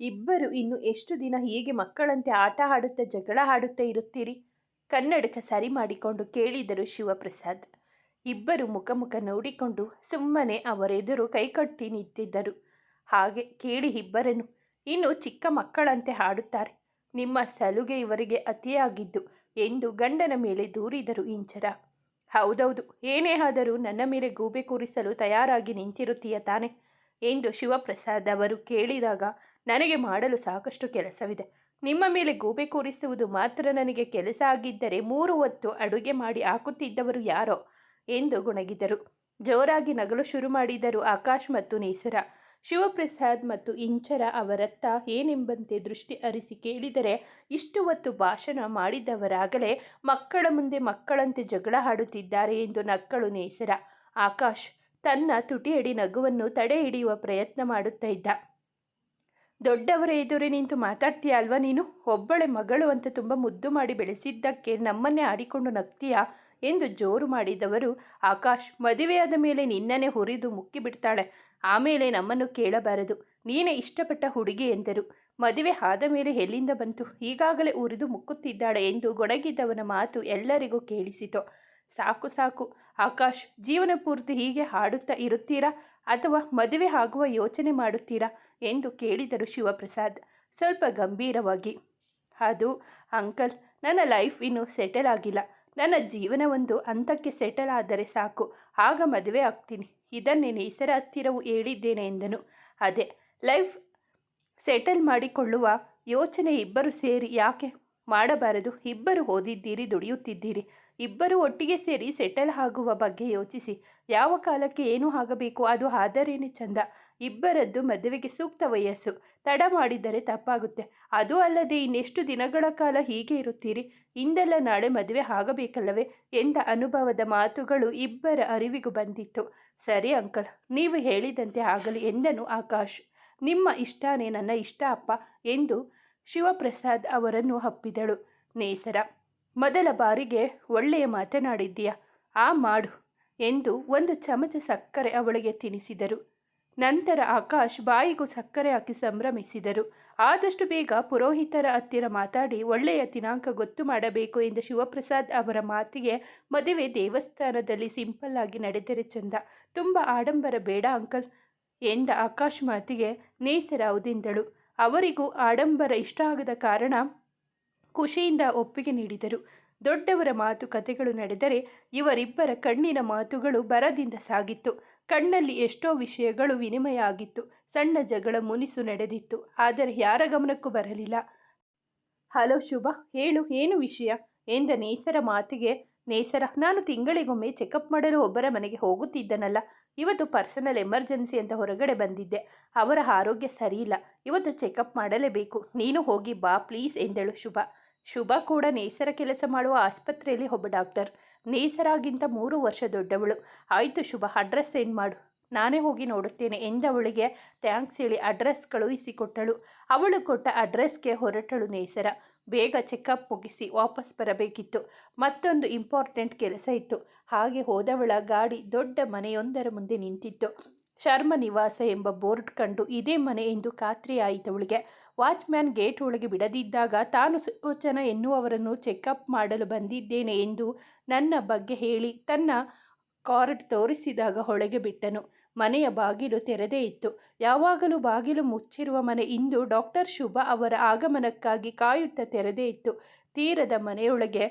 ಇಬ್ಬರು ಇನ್ನು ಎಷ್ಟು ದಿನ ಹೀಗೆ ಮಕ್ಕಳಂತೆ ಆಟ ಆಡುತ್ತಾ ಜಗಳ ಆಡುತ್ತಾ ಇರುತ್ತೀರಿ? ಕನ್ನಡಕ ಸರಿ ಮಾಡಿಕೊಂಡು ಕೇಳಿದರು ಶಿವಪ್ರಸಾದ್. ಇಬ್ಬರು ಮುಖ ಮುಖ ನೋಡಿಕೊಂಡು ಸುಮ್ಮನೆ ಅವರೆದುರು ಕೈಕಟ್ಟಿ ನಿಂತಿದ್ದರು. ಹಾಗೆ ಕೇಳಿ ಇಬ್ಬರನ್ನು, ಇನ್ನು ಚಿಕ್ಕ ಮಕ್ಕಳಂತೆ ಹಾಡುತ್ತಾರೆ ನಿಮ್ಮ ಸಲುಗೆ ಇವರಿಗೆ ಅತಿಯಾಗಿದ್ದು ಎಂದು ಗಂಡನ ಮೇಲೆ ದೂರಿದರು ಇಂಚರ. ಹೌದೌದು, ಏನೇ ಆದರೂ ನನ್ನ ಮೇಲೆ ಗೂಬೆ ಕೂರಿಸಲು ತಯಾರಾಗಿ ನಿಂತಿರುತ್ತೀಯ ತಾನೆ? ಎಂದು ಶಿವಪ್ರಸಾದ್ ಅವರು ಕೇಳಿದಾಗ, ನನಗೆ ಮಾಡಲು ಸಾಕಷ್ಟು ಕೆಲಸವಿದೆ. ನಿಮ್ಮ ಮೇಲೆ ಗೂಬೆ ಕೂರಿಸುವುದು ಮಾತ್ರ ನನಗೆ ಕೆಲಸ ಆಗಿದ್ದರೆ ಮೂರು ಹೊತ್ತು ಅಡುಗೆ ಮಾಡಿ ಹಾಕುತ್ತಿದ್ದವರು ಯಾರೋ? ಎಂದು ಗುಣಗಿದರು. ಜೋರಾಗಿ ನಗಲು ಶುರು ಮಾಡಿದರು ಆಕಾಶ್ ಮತ್ತು ನೇಸರ. ಶಿವಪ್ರಸಾದ್ ಮತ್ತು ಇಂಚರ ಅವರತ್ತ ಏನೆಂಬಂತೆ ದೃಷ್ಟಿ ಹರಿಸಿ ಕೇಳಿದರೆ, ಇಷ್ಟು ಹೊತ್ತು ಭಾಷಣ ಮಾಡಿದವರಾಗಲೇ ಮಕ್ಕಳ ಮುಂದೆ ಮಕ್ಕಳಂತೆ ಜಗಳ ಆಡುತ್ತಿದ್ದಾರೆ ಎಂದು ನಕ್ಕಳು ನೇಸರ. ಆಕಾಶ್ ತನ್ನ ತುಟಿಯಡಿ ನಗುವನ್ನು ತಡೆ ಹಿಡಿಯುವ ಪ್ರಯತ್ನ ಮಾಡುತ್ತಾ ಇದ್ದ. ದೊಡ್ಡವರ ಎದುರೇ ನಿಂತು ಮಾತಾಡ್ತೀಯ ಅಲ್ವಾ ನೀನು? ಒಬ್ಬಳೆ ಮಗಳು ಅಂತ ತುಂಬ ಮುದ್ದು ಮಾಡಿ ಬೆಳೆಸಿದ್ದಕ್ಕೆ ನಮ್ಮನ್ನೇ ಆಡಿಕೊಂಡು ನಗ್ತೀಯಾ ಎಂದು ಜೋರು ಮಾಡಿದವರು ಆಕಾಶ್. ಮದುವೆಯಾದ ಮೇಲೆ ನಿನ್ನನ್ನೇ ಹುರಿದು ಮುಕ್ಕಿಬಿಡ್ತಾಳೆ ಆಮೇಲೆ ನಮ್ಮನ್ನು ಕೇಳಬಾರದು. ನೀನೇ ಇಷ್ಟಪಟ್ಟ ಹುಡುಗಿ ಎಂದರು. ಮದುವೆ ಆದ ಮೇಲೆ ಎಲ್ಲಿಂದ ಬಂತು? ಈಗಾಗಲೇ ಉರಿದು ಮುಕ್ಕುತ್ತಿದ್ದಾಳೆ ಎಂದು ಗೊಣಗಿದ್ದವನ ಮಾತು ಎಲ್ಲರಿಗೂ ಕೇಳಿಸಿತು. ಸಾಕು ಸಾಕು. ಆಕಾಶ್, ಜೀವನ ಪೂರ್ತಿ ಹೀಗೆ ಹಾಡುತ್ತಾ ಇರುತ್ತೀರಾ ಅಥವಾ ಮದುವೆ ಆಗುವ ಯೋಚನೆ ಮಾಡುತ್ತೀರಾ ಎಂದು ಕೇಳಿದರು ಶಿವಪ್ರಸಾದ್. ಸ್ವಲ್ಪ ಗಂಭೀರವಾಗಿ, ಅದು ಅಂಕಲ್, ನನ್ನ ಲೈಫ್ ಇನ್ನೂ ಸೆಟಲ್ ಆಗಿಲ್ಲ. ನನ್ನ ಜೀವನ ಒಂದು ಹಂತಕ್ಕೆ ಸೆಟಲ್ ಆದರೆ ಸಾಕು. ಆಗ ಮದುವೆ ಆಗ್ತೀನಿ. ಇದನ್ನೇ ನೇಸರ ಹತ್ತಿರವೂ ಹೇಳಿದ್ದೇನೆ ಎಂದನು. ಅದೇ, ಲೈಫ್ ಸೆಟಲ್ ಮಾಡಿಕೊಳ್ಳುವ ಯೋಚನೆ ಇಬ್ಬರು ಸೇರಿ ಯಾಕೆ ಮಾಡಬಾರದು? ಇಬ್ಬರು ಓದಿದ್ದೀರಿ, ದುಡಿಯುತ್ತಿದ್ದೀರಿ. ಇಬ್ಬರು ಒಟ್ಟಿಗೆ ಸೇರಿ ಸೆಟಲ್ ಆಗುವ ಬಗ್ಗೆ ಯೋಚಿಸಿ. ಯಾವ ಕಾಲಕ್ಕೆ ಏನು ಆಗಬೇಕು, ಅದು ಆದರೇನೆ ಚಂದ. ಇಬ್ಬರದ್ದು ಮದುವೆಗೆ ಸೂಕ್ತ ವಯಸ್ಸು. ತಡ ಮಾಡಿದರೆ ತಪ್ಪಾಗುತ್ತೆ. ಅದು ಅಲ್ಲದೆ ಇನ್ನೆಷ್ಟು ದಿನಗಳ ಕಾಲ ಹೀಗೆ ಇರುತ್ತೀರಿ? ಇಂದೆಲ್ಲ ನಾಳೆ ಮದುವೆ ಆಗಬೇಕಲ್ಲವೇ? ಎಂದ ಅನುಭವದ ಮಾತುಗಳು ಇಬ್ಬರ ಅರಿವಿಗೂ ಬಂದಿತ್ತು. ಸರಿ ಅಂಕಲ್, ನೀವು ಹೇಳಿದಂತೆ ಆಗಲಿ ಎಂದನು ಆಕಾಶ್. ನಿಮ್ಮ ಇಷ್ಟನೇ ನನ್ನ ಇಷ್ಟ ಅಪ್ಪ ಎಂದು ಶಿವಪ್ರಸಾದ್ ಅವರನ್ನು ಹಪ್ಪಿದಳು ನೇಸರ ಮೊದಲ ಬಾರಿಗೆ ಒಳ್ಳೆಯ ಮಾತನಾಡಿದ್ದೀಯ? ಆ ಮಾಡು ಎಂದು ಒಂದು ಚಮಚ ಸಕ್ಕರೆ ಅವಳಿಗೆ ತಿನಿಸಿದರು. ನಂತರ ಆಕಾಶ್ ಬಾಯಿಗೂ ಸಕ್ಕರೆ ಹಾಕಿ ಸಂಭ್ರಮಿಸಿದರು. ಆದಷ್ಟು ಬೇಗ ಪುರೋಹಿತರ ಹತ್ತಿರ ಮಾತಾಡಿ ಒಳ್ಳೆಯ ದಿನಾಂಕ ಗೊತ್ತು ಮಾಡಬೇಕು ಎಂದು ಶಿವಪ್ರಸಾದ್ ಅವರ ಮಾತಿಗೆ ಮದುವೆ ದೇವಸ್ಥಾನದಲ್ಲಿ ಸಿಂಪಲ್ ಆಗಿ ನಡೆದರೆ ಚಂದ. ತುಂಬ ಆಡಂಬರ ಬೇಡ ಅಂಕಲ್ ಎಂದ ಆಕಾಶ್ ಮಾತಿಗೆ ನೇಸರ ಉದಿಂದಳು ಅವರಿಗೂ ಆಡಂಬರ ಇಷ್ಟ ಆಗದ ಕಾರಣ ಖುಷಿಯಿಂದ ಒಪ್ಪಿಗೆ ನೀಡಿದರು. ದೊಡ್ಡವರ ಮಾತುಕತೆಗಳು ನಡೆದರೆ ಇವರಿಬ್ಬರ ಕಣ್ಣಿನ ಮಾತುಗಳು ಬರದಿಂದ ಸಾಗಿತ್ತು. ಕಣ್ಣಲ್ಲಿ ಎಷ್ಟೋ ವಿಷಯಗಳು ವಿನಿಮಯ ಆಗಿತ್ತು ಸಣ್ಣ ಜಗಳ ಮುನಿಸು ನಡೆದಿತ್ತು. ಆದರೆ ಯಾರ ಗಮನಕ್ಕೂ ಬರಲಿಲ್ಲ. ಹಲೋ ಶುಭ, ಹೇಳು, ಏನು ವಿಷಯ? ಎಂದ ನೇಸರ ಮಾತಿಗೆ. ನೇಸರ, ನಾನು ತಿಂಗಳಿಗೊಮ್ಮೆ ಚೆಕಪ್ ಮಾಡಲು ಒಬ್ಬರ ಮನೆಗೆ ಹೋಗುತ್ತಿದ್ದನಲ್ಲ. ಇವತ್ತು ಪರ್ಸನಲ್ ಎಮರ್ಜೆನ್ಸಿ ಅಂತ ಹೊರಗಡೆ ಬಂದಿದ್ದೆ. ಅವರ ಆರೋಗ್ಯ ಸರಿಯಿಲ್ಲ. ಇವತ್ತು ಚೆಕಪ್ ಮಾಡಲೇಬೇಕು. ನೀನು ಹೋಗಿ ಬಾ ಪ್ಲೀಸ್, ಎಂದಳು ಶುಭ. ಶುಭ ಕೂಡ ನೇಸರ ಕೆಲಸ ಮಾಡುವ ಆಸ್ಪತ್ರೆಯಲ್ಲಿ ಒಬ್ಬ ಡಾಕ್ಟರ್. ನೇಸರಾಗಿಂತ ಮೂರು ವರ್ಷ ದೊಡ್ಡವಳು. ಆಯಿತು ಶುಭ, ಅಡ್ರೆಸ್ ಸೆಂಡ್ ಮಾಡು. ನಾನೇ ಹೋಗಿ ನೋಡುತ್ತೇನೆ ಎಂದವಳಿಗೆ ಥ್ಯಾಂಕ್ಸ್ ಹೇಳಿ ಅಡ್ರೆಸ್ ಕಳುಹಿಸಿಕೊಟ್ಟಳು. ಅವಳು ಕೊಟ್ಟ ಅಡ್ರೆಸ್ಗೆ ಹೊರಟಳು ನೇಸರ. ಬೇಗ ಚೆಕಪ್ ಮುಗಿಸಿ ವಾಪಸ್ ಬರಬೇಕಿತ್ತು. ಮತ್ತೊಂದು ಇಂಪಾರ್ಟೆಂಟ್ ಕೆಲಸ ಇತ್ತು. ಹಾಗೆ ಹೋದವಳ ಗಾಡಿ ದೊಡ್ಡ ಮನೆಯೊಂದರ ಮುಂದೆ ನಿಂತಿತ್ತು. ಶರ್ಮ ನಿವಾಸ ಎಂಬ ಬೋರ್ಡ್ ಕಂಡು ಇದೇ ಮನೆ ಎಂದು ಖಾತ್ರಿಯಾಯಿತವಳಿಗೆ. ವಾಚ್ಮ್ಯಾನ್ ಗೇಟ್ ಒಳಗೆ ಬಿಡದಿದ್ದಾಗ ತಾನು ಸುಲೋಚನ ಎನ್ನುವವರನ್ನು ಚೆಕಪ್ ಮಾಡಲು ಬಂದಿದ್ದೇನೆ ಎಂದು ನನ್ನ ಬಗ್ಗೆ ಹೇಳಿ ತನ್ನ ಕಾರ್ಡ್ ತೋರಿಸಿದಾಗ ಹೊಳೆಗೆ ಬಿಟ್ಟನು. ಮನೆಯ ಬಾಗಿಲು ತೆರೆದೇ ಇತ್ತು. ಯಾವಾಗಲೂ ಬಾಗಿಲು ಮುಚ್ಚಿರುವ ಮನೆ ಇಂದು ಡಾಕ್ಟರ್ ಶುಭ ಅವರ ಆಗಮನಕ್ಕಾಗಿ ಕಾಯುತ್ತಾ ತೆರೆದೇ ಇತ್ತು. ತೀರದ ಮನೆಯೊಳಗೆ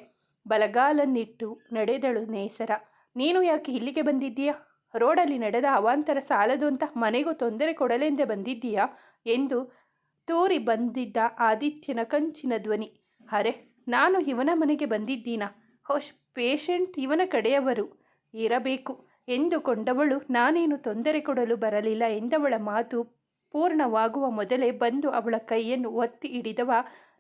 ಬಲಗಾಲನ್ನಿಟ್ಟು ನಡೆದಳು ನೇಸರ. ನೀನು ಯಾಕೆ ಇಲ್ಲಿಗೆ ಬಂದಿದ್ದೀಯಾ? ರೋಡಲ್ಲಿ ನಡೆದ ಅವಾಂತರ ಸಾಲದು ಅಂತ ಮನೆಗೂ ತೊಂದರೆ ಕೊಡಲೆಂದೇ ಬಂದಿದ್ದೀಯಾ? ಎಂದು ತೂರಿ ಬಂದಿದ್ದ ಆದಿತ್ಯನ ಕಂಚಿನ ಧ್ವನಿ. ಅರೆ, ನಾನು ಇವನ ಮನೆಗೆ ಬಂದಿದ್ದೀನಾ? ಹೋಶ್, ಪೇಷಂಟ್ ಇವನ ಕಡೆಯವರು. ಇರಬೇಕು. ಎಂದುಕೊಂಡವಳು ನಾನೇನು ತೊಂದರೆ ಕೊಡಲು ಬರಲಿಲ್ಲ ಎಂದವಳ ಮಾತು ಪೂರ್ಣವಾಗುವ ಮೊದಲೇ ಬಂದು ಅವಳ ಕೈಯನ್ನು ಒತ್ತಿ ಹಿಡಿದವ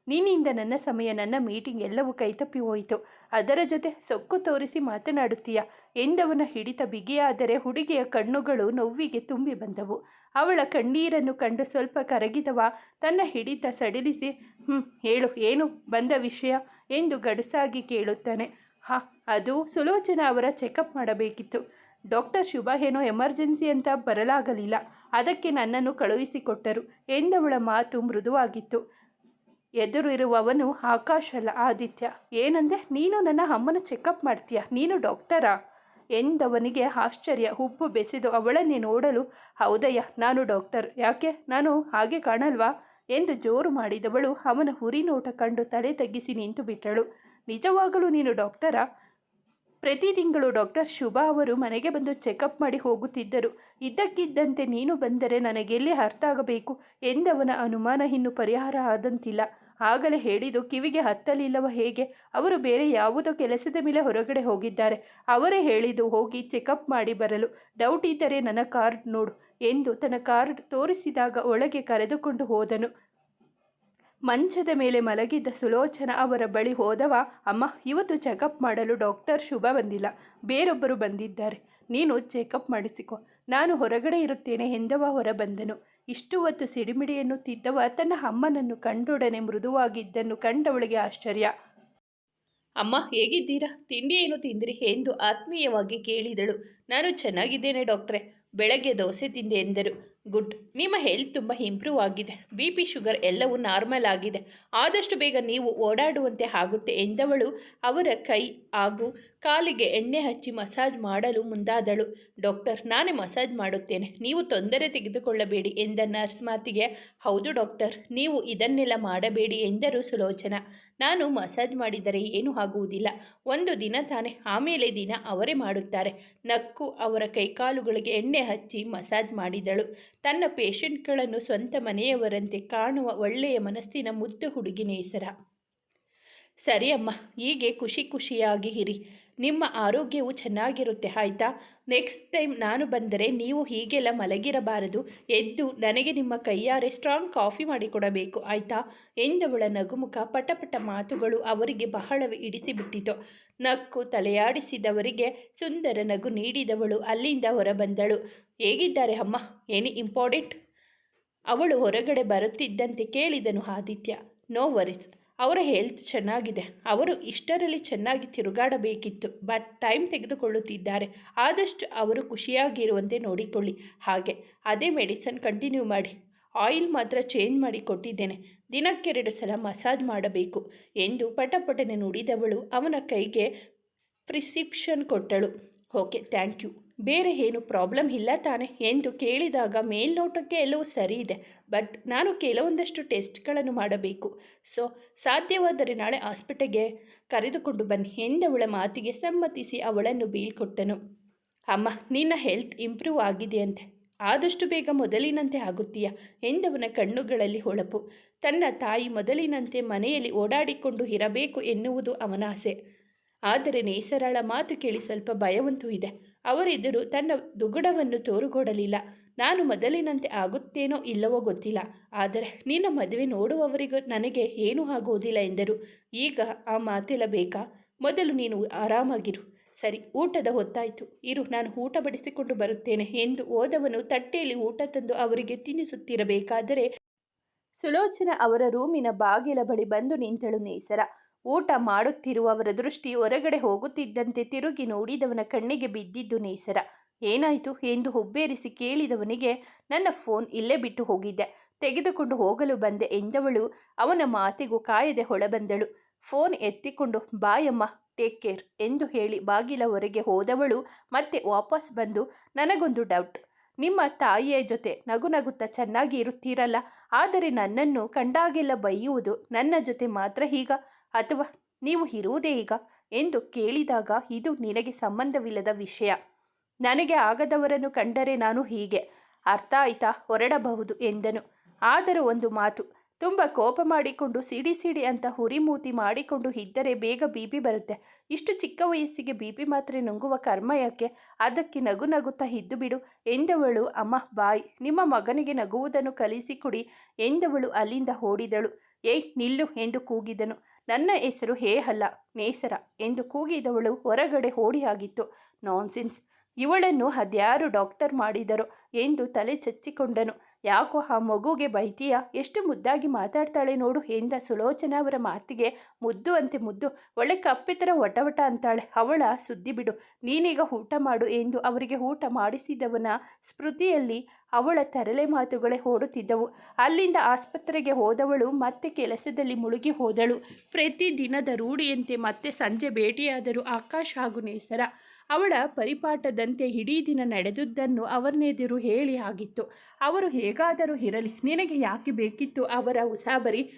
ನಿನ್ನಿಂದ ನನ್ನ ಸಮಯ, ನನ್ನ ಮೀಟಿಂಗ್ ಎಲ್ಲವೂ ಕೈತಪ್ಪಿ ಹೋಯಿತು. ಅದರ ಜೊತೆ ಸೊಕ್ಕು ತೋರಿಸಿ ಮಾತನಾಡುತ್ತೀಯ? ಎಂದವನ ಹಿಡಿತ ಬಿಗಿಯಾದರೆ ಹುಡುಗಿಯ ಕಣ್ಣುಗಳು ನೋವಿಗೆ ತುಂಬಿ ಬಂದವು. ಅವಳ ಕಣ್ಣೀರನ್ನು ಕಂಡು ಸ್ವಲ್ಪ ಕರಗಿದವ. ತನ್ನ ಹಿಡಿತ ಸಡಿಲಿಸಿ ಹ್ಞೂ ಹೇಳು, ಏನು ಬಂದ ವಿಷಯ? ಎಂದು ಗಡುಸಾಗಿ ಕೇಳುತ್ತಾನೆ. ಹಾ, ಅದು ಸುಲೋಚನಾ ಅವರ ಚೆಕಪ್ ಮಾಡಬೇಕಿತ್ತು. ಡಾಕ್ಟರ್ ಶುಭ ಏನೋ ಎಮರ್ಜೆನ್ಸಿ ಅಂತ ಬರಲಾಗಲಿಲ್ಲ. ಅದಕ್ಕೆ ನನ್ನನ್ನು ಕಳುಹಿಸಿಕೊಟ್ಟರು ಎಂದವಳ ಮಾತು ಮೃದುವಾಗಿತ್ತು. ಎದುರಿರುವವನು ಆಕಾಶ್ ಅಲ್ಲ ಆದಿತ್ಯ. ಏನಂದೆ? ನೀನು ನನ್ನ ಅಮ್ಮನ ಚೆಕಪ್ ಮಾಡ್ತೀಯ? ನೀನು ಡಾಕ್ಟರಾ ಎಂದವನಿಗೆ ಆಶ್ಚರ್ಯ. ಉಬ್ಬು ಬೆಸೆದು ಅವಳನ್ನೇ ನೋಡಲು, ಹೌದಯ್ಯ, ನಾನು ಡಾಕ್ಟರ್ ಯಾಕೆ? ನಾನು ಹಾಗೆ ಕಾಣಲ್ವಾ? ಎಂದು ಜೋರು ಮಾಡಿದವಳು ಅವನ ಹುರಿ ನೋಟ ಕಂಡು ತಲೆ ತಗ್ಗಿಸಿ ನಿಂತು ಬಿಟ್ಟಳು. ನಿಜವಾಗಲೂ ನೀನು ಡಾಕ್ಟರಾ ಪ್ರತಿ ತಿಂಗಳು ಡಾಕ್ಟರ್ ಶುಭಾ ಅವರು ಮನೆಗೆ ಬಂದು ಚೆಕಪ್ ಮಾಡಿ ಹೋಗುತ್ತಿದ್ದರು. ಇದ್ದಕ್ಕಿದ್ದಂತೆ ನೀನು ಬಂದರೆ ನನಗೆಲ್ಲಿ ಅರ್ಥ ಆಗಬೇಕು? ಎಂದವನ ಅನುಮಾನ ಇನ್ನು ಪರಿಹಾರ ಆದಂತಿಲ್ಲ. ಆಗಲೇ ಹೇಳಿದು ಕಿವಿಗೆ ಹತ್ತಲಿಲ್ಲವ ಹೇಗೆ? ಅವರು ಬೇರೆ ಯಾವುದೋ ಕೆಲಸದ ಮೇಲೆ ಹೊರಗಡೆ ಹೋಗಿದ್ದಾರೆ. ಅವರೇ ಹೇಳಿದು ಹೋಗಿ ಚೆಕಪ್ ಮಾಡಿ ಬರಲು. ಡೌಟ್ ಇದ್ದರೆ ನನ್ನ ಕಾರ್ಡ್ ನೋಡು ಎಂದು ತನ್ನ ಕಾರ್ಡ್ ತೋರಿಸಿದಾಗ ಒಳಗೆ ಕರೆದುಕೊಂಡು ಹೋದನು. ಮಂಚದ ಮೇಲೆ ಮಲಗಿದ್ದ ಸುಲೋಚನ ಅವರ ಬಳಿ ಹೋದವ, ಅಮ್ಮ, ಇವತ್ತು ಚೆಕಪ್ ಮಾಡಲು ಡಾಕ್ಟರ್ ಶುಭ ಬಂದಿಲ್ಲ. ಬೇರೊಬ್ಬರು ಬಂದಿದ್ದಾರೆ. ನೀನು ಚೆಕಪ್ ಮಾಡಿಸಿಕೊ. ನಾನು ಹೊರಗಡೆ ಇರುತ್ತೇನೆ ಎಂದವ ಹೊರ ಬಂದನು ಇಷ್ಟು ಹೊತ್ತು ಸಿಡಿಮಿಡಿಯನ್ನು ತಿದ್ದವ ತನ್ನ ಅಮ್ಮನನ್ನು ಕಂಡೊಡನೆ ಮೃದುವಾಗಿದ್ದನ್ನು ಕಂಡವಳಿಗೆ ಆಶ್ಚರ್ಯ. ಅಮ್ಮ, ಹೇಗಿದ್ದೀರಾ? ತಿಂಡಿ ಏನು ತಿಂದಿರಿ ಎಂದು ಆತ್ಮೀಯವಾಗಿ ಕೇಳಿದಳು. ನಾನು ಚೆನ್ನಾಗಿದ್ದೇನೆ ಡಾಕ್ಟ್ರೆ, ಬೆಳಗ್ಗೆ ದೋಸೆ ತಿಂದೆ ಎಂದರು. ಗುಡ್, ನಿಮ್ಮ ಹೆಲ್ತ್ ತುಂಬ ಇಂಪ್ರೂವ್ ಆಗಿದೆ. ಬಿ ಪಿ ಶುಗರ್ ಎಲ್ಲವೂ ನಾರ್ಮಲ್ ಆಗಿದೆ. ಆದಷ್ಟು ಬೇಗ ನೀವು ಓಡಾಡುವಂತೆ ಆಗುತ್ತೆ ಎಂದವಳು ಅವರ ಕೈ ಹಾಗೂ ಕಾಲಿಗೆ ಎಣ್ಣೆ ಹಚ್ಚಿ ಮಸಾಜ್ ಮಾಡಲು ಮುಂದಾದಳು. ಡಾಕ್ಟರ್, ನಾನೇ ಮಸಾಜ್ ಮಾಡುತ್ತೇನೆ. ನೀವು ತೊಂದರೆ ತೆಗೆದುಕೊಳ್ಳಬೇಡಿ ಎಂದ ನರ್ಸ್ ಮಾತಿಗೆ. ಹೌದು ಡಾಕ್ಟರ್, ನೀವು ಇದನ್ನೆಲ್ಲ ಮಾಡಬೇಡಿ ಎಂದರು ಸುಲೋಚನ. ನಾನು ಮಸಾಜ್ ಮಾಡಿದರೆ ಏನೂ ಆಗುವುದಿಲ್ಲ. ಒಂದು ದಿನ ತಾನೆ, ಆಮೇಲೆ ದಿನ ಅವರೇ ಮಾಡುತ್ತಾರೆ. ನಕ್ಕು ಅವರ ಕೈಕಾಲುಗಳಿಗೆ ಎಣ್ಣೆ ಹಚ್ಚಿ ಮಸಾಜ್ ಮಾಡಿದಳು. ತನ್ನ ಪೇಷಂಟ್ಗಳನ್ನು ಸ್ವಂತ ಮನೆಯವರಂತೆ ಕಾಣುವ ಒಳ್ಳೆಯ ಮನಸ್ಸಿನ ಮುದ್ದು ಹುಡುಗಿನೇಸರ ಸರಿ ಅಮ್ಮ, ಹೀಗೆ ಖುಷಿ ಖುಷಿಯಾಗಿ ಇರಿ. ನಿಮ್ಮ ಆರೋಗ್ಯವು ಚೆನ್ನಾಗಿರುತ್ತೆ, ಆಯಿತಾ? ನೆಕ್ಸ್ಟ್ ಟೈಮ್ ನಾನು ಬಂದರೆ ನೀವು ಹೀಗೆಲ್ಲ ಮಲಗಿರಬಾರದು. ಎದ್ದು ನನಗೆ ನಿಮ್ಮ ಕೈಯಾರೆ ಸ್ಟ್ರಾಂಗ್ ಕಾಫಿ ಮಾಡಿಕೊಡಬೇಕು, ಆಯಿತಾ? ಎಂದವಳ ನಗುಮುಖ ಪಟಪಟ ಮಾತುಗಳು ಅವರಿಗೆ ಬಹಳವೇ ಇಡಿಸಿಬಿಟ್ಟಿತು. ನಕ್ಕು ತಲೆಯಾಡಿಸಿದವರಿಗೆ ಸುಂದರ ನಗು ನೀಡಿದವಳು ಅಲ್ಲಿಂದ ಹೊರಬಂದಳು. ಹೇಗಿದ್ದಾರೆ ಅಮ್ಮ? ಏನಿ ಇಂಪಾರ್ಟೆಂಟ್ ಅವಳು ಹೊರಗಡೆ ಬರುತ್ತಿದ್ದಂತೆ ಕೇಳಿದನು ಆದಿತ್ಯ. ನೋ ವರಿಸ್ ಅವರ ಹೆಲ್ತ್ ಚೆನ್ನಾಗಿದೆ. ಅವರು ಇಷ್ಟರಲ್ಲಿ ಚೆನ್ನಾಗಿ ತಿರುಗಾಡಬೇಕಿತ್ತು. ಬಟ್ ಟೈಮ್ ತೆಗೆದುಕೊಳ್ಳುತ್ತಿದ್ದಾರೆ. ಆದಷ್ಟು ಅವರು ಖುಷಿಯಾಗಿರುವಂತೆ ನೋಡಿಕೊಳ್ಳಿ. ಹಾಗೆ, ಅದೇ ಮೆಡಿಸನ್ ಕಂಟಿನ್ಯೂ ಮಾಡಿ. ಆಯಿಲ್ ಮಾತ್ರ ಚೇಂಜ್ ಮಾಡಿ ಕೊಟ್ಟಿದ್ದೇನೆ. ದಿನಕ್ಕೆರಡು ಸಲ ಮಸಾಜ್ ಮಾಡಬೇಕು ಎಂದು ಪಟಪಟನೆ ನುಡಿದವಳು ಅವನ ಕೈಗೆ ಪ್ರಿಸ್ಕ್ರಿಪ್ಷನ್ ಕೊಟ್ಟಳು. ಓಕೆ ಥ್ಯಾಂಕ್ ಯು ಬೇರೆ ಏನು ಪ್ರಾಬ್ಲಮ್ ಇಲ್ಲ ತಾನೆ ಎಂದು ಕೇಳಿದಾಗ ಮೇಲ್ನೋಟಕ್ಕೆ ಎಲ್ಲವೂ ಸರಿ ಇದೆ. ಬಟ್ ನಾನು ಕೆಲವೊಂದಷ್ಟು ಟೆಸ್ಟ್ಗಳನ್ನು ಮಾಡಬೇಕು. ಸೊ ಸಾಧ್ಯವಾದರೆ ನಾಳೆ ಹಾಸ್ಪಿಟಲ್ಗೆ ಕರೆದುಕೊಂಡು ಬನ್ನಿ ಎಂದವಳ ಮಾತಿಗೆ ಸಮ್ಮತಿಸಿ ಅವಳನ್ನು ಬೀಳ್ಕೊಟ್ಟನು. ಅಮ್ಮ, ನಿನ್ನ ಹೆಲ್ತ್ ಇಂಪ್ರೂವ್ ಆಗಿದೆಯಂತೆ ಆದಷ್ಟು ಬೇಗ ಮೊದಲಿನಂತೆ ಆಗುತ್ತೀಯ ಎಂದವನ ಕಣ್ಣುಗಳಲ್ಲಿ ಹೊಳಪು. ತನ್ನ ತಾಯಿ ಮೊದಲಿನಂತೆ ಮನೆಯಲ್ಲಿ ಓಡಾಡಿಕೊಂಡು ಇರಬೇಕು ಎನ್ನುವುದು ಅವನ ಆಸೆ. ಆದರೆ ನೇಸರಳ ಮಾತು ಕೇಳಿ ಸ್ವಲ್ಪ ಭಯವಂತೂ ಇದೆ. ಅವರೆದುರು ತನ್ನ ದುಗುಡವನ್ನು ತೋರುಗೊಡಲಿಲ್ಲ. ನಾನು ಮೊದಲಿನಂತೆ ಆಗುತ್ತೇನೋ ಇಲ್ಲವೋ ಗೊತ್ತಿಲ್ಲ. ಆದರೆ ನಿನ್ನ ಮದುವೆ ನೋಡುವವರಿಗೂ ನನಗೆ ಏನೂ ಆಗುವುದಿಲ್ಲ ಎಂದರು. ಈಗ ಆ ಮಾತೆಲ್ಲ ಬೇಕಾ ಮೊದಲು ನೀನು ಆರಾಮಾಗಿರು. ಸರಿ, ಊಟದ ಹೊತ್ತಾಯಿತು. ಇರು, ನಾನು ಊಟ ಬಡಿಸಿಕೊಂಡು ಬರುತ್ತೇನೆ ಎಂದು ಓದವನು ತಟ್ಟೆಯಲ್ಲಿ ಊಟ ತಂದು ಅವರಿಗೆ ತಿನ್ನಿಸುತ್ತಿರಬೇಕಾದರೆ ಸುಲೋಚನ ಅವರ ರೂಮಿನ ಬಾಗಿಲ ಬಳಿ ಬಂದು ನಿಂತಳು ನೇಸರ. ಊಟ ಮಾಡುತ್ತಿರುವವರ ದೃಷ್ಟಿ ಹೊರಗಡೆ ಹೋಗುತ್ತಿದ್ದಂತೆ ತಿರುಗಿ ನೋಡಿದವನ ಕಣ್ಣಿಗೆ ಬಿದ್ದಿದ್ದು ನೇಸರ. ಏನಾಯಿತು ಎಂದು ಹುಬ್ಬೇರಿಸಿ ಕೇಳಿದವನಿಗೆ, ನನ್ನ ಫೋನ್ ಇಲ್ಲೇ ಬಿಟ್ಟು ಹೋಗಿದ್ದೆ. ತೆಗೆದುಕೊಂಡು ಹೋಗಲು ಬಂದೆ ಎಂದವಳು ಅವನ ಮಾತಿಗೂ ಕಾಯದೆ ಹೊಳಬಂದಳು ಫೋನ್ ಎತ್ತಿಕೊಂಡು, ಬಾಯಮ್ಮ ಟೇಕ್ ಕೇರ್ ಎಂದು ಹೇಳಿ ಬಾಗಿಲ ಹೊರಗೆ ಹೋದವಳು ಮತ್ತೆ ವಾಪಸ್ ಬಂದು, ನನಗೊಂದು ಡೌಟ್ ನಿಮ್ಮ ತಾಯಿಯ ಜೊತೆ ನಗು ನಗುತ್ತಾ ಚೆನ್ನಾಗಿ ಇರುತ್ತೀರಲ್ಲ, ಆದರೆ ನನ್ನನ್ನು ಕಂಡಾಗೆಲ್ಲ ಬೈಯುವುದು ನನ್ನ ಜೊತೆ ಮಾತ್ರ ಹೀಗ ಅಥವಾ ನೀವು ಇರುವುದೇ ಈಗ ಎಂದು ಕೇಳಿದಾಗ ಇದು ನಿನಗೆ ಸಂಬಂಧವಿಲ್ಲದ ವಿಷಯ. ನನಗೆ ಆಗದವರನ್ನು ಕಂಡರೆ ನಾನು ಹೀಗೆ. ಅರ್ಥ ಆಯ್ತಾ? ಹೊರಡಬಹುದು ಎಂದನು. ಆದರೂ ಒಂದು ಮಾತು. ತುಂಬ ಕೋಪ ಮಾಡಿಕೊಂಡು ಸಿಡಿ ಸಿಡಿ ಅಂತ ಹುರಿಮೂತಿ ಮಾಡಿಕೊಂಡು ಇದ್ದರೆ ಬೇಗ ಬಿ ಬರುತ್ತೆ. ಇಷ್ಟು ಚಿಕ್ಕ ವಯಸ್ಸಿಗೆ ಬಿ ಪಿ ಮಾತ್ರೆ ನುಂಗುವ ಕರ್ಮ ಯಾಕೆ? ಅದಕ್ಕೆ ನಗು ನಗುತ್ತಾ ಇದ್ದು ಬಿಡು ಎಂದವಳು, ಅಮ್ಮ, ಬಾಯ್. ನಿಮ್ಮ ಮಗನಿಗೆ ನಗುವುದನ್ನು ಕಲಿಸಿಕೊಡಿ ಎಂದವಳು ಅಲ್ಲಿಂದ ಓಡಿದಳು. ಏಯ್, ನಿಲ್ಲು ಎಂದು ಕೂಗಿದನು. ನನ್ನ ಹೆಸರು ಹೇ ಅಲ್ಲ, ನೇಸರ ಎಂದು ಕೂಗಿದವಳು ಹೊರಗಡೆ ಓಡಿಯಾಗಿತ್ತು. ನಾನ್ಸೆನ್ಸ್. ಇವಳನ್ನು ಅದ್ಯಾರು ಡಾಕ್ಟರ್ ಮಾಡಿದರು ಎಂದು ತಲೆ ಚಚ್ಚಿಕೊಂಡನು. ಯಾಕೋ ಆ ಮಗುಗೆ ಬೈತೀಯ? ಎಷ್ಟು ಮುದ್ದಾಗಿ ಮಾತಾಡ್ತಾಳೆ ನೋಡು. ಎಂದ ಸುಲೋಚನ ಅವರ ಮಾತಿಗೆ ಮುದ್ದು ಅಂತೆ ಮುದ್ದು. ಒಳ್ಳೆ ಕಪ್ಪಿತರ ಥರ ವಟ ವಟ ಅಂತಾಳೆ. ಅವಳ ಸುದ್ದಿ ಬಿಡು. ನೀನೀಗ ಊಟ ಮಾಡು ಎಂದು ಅವರಿಗೆ ಊಟ ಮಾಡಿಸಿದವನ ಸ್ಮೃತಿಯಲ್ಲಿ ಅವಳ ತರಲೆ ಮಾತುಗಳೇ ಓಡುತ್ತಿದ್ದವು. ಅಲ್ಲಿಂದ ಆಸ್ಪತ್ರೆಗೆ ಹೋದವಳು ಮತ್ತೆ ಕೆಲಸದಲ್ಲಿ ಮುಳುಗಿ ಹೋದಳು. ಪ್ರತಿ ದಿನದ ರೂಢಿಯಂತೆ ಮತ್ತೆ ಸಂಜೆ ಭೇಟಿಯಾದರು ಆಕಾಶ್ ಹಾಗೂ ನೇಸರ ಅವಳ ಪರಿಪಾಠದಂತೆ ಇಡೀ ದಿನ ನಡೆದುದನ್ನು ಅವರನ್ನೆದುರು ಹೇಳಿ ಆಗಿತ್ತು. ಅವರು ಹೇಗಾದರೂ ಇರಲಿ, ನಿನಗೆ ಯಾಕೆ ಬೇಕಿತ್ತು? ಅವರ ಉಸಾಬರಿ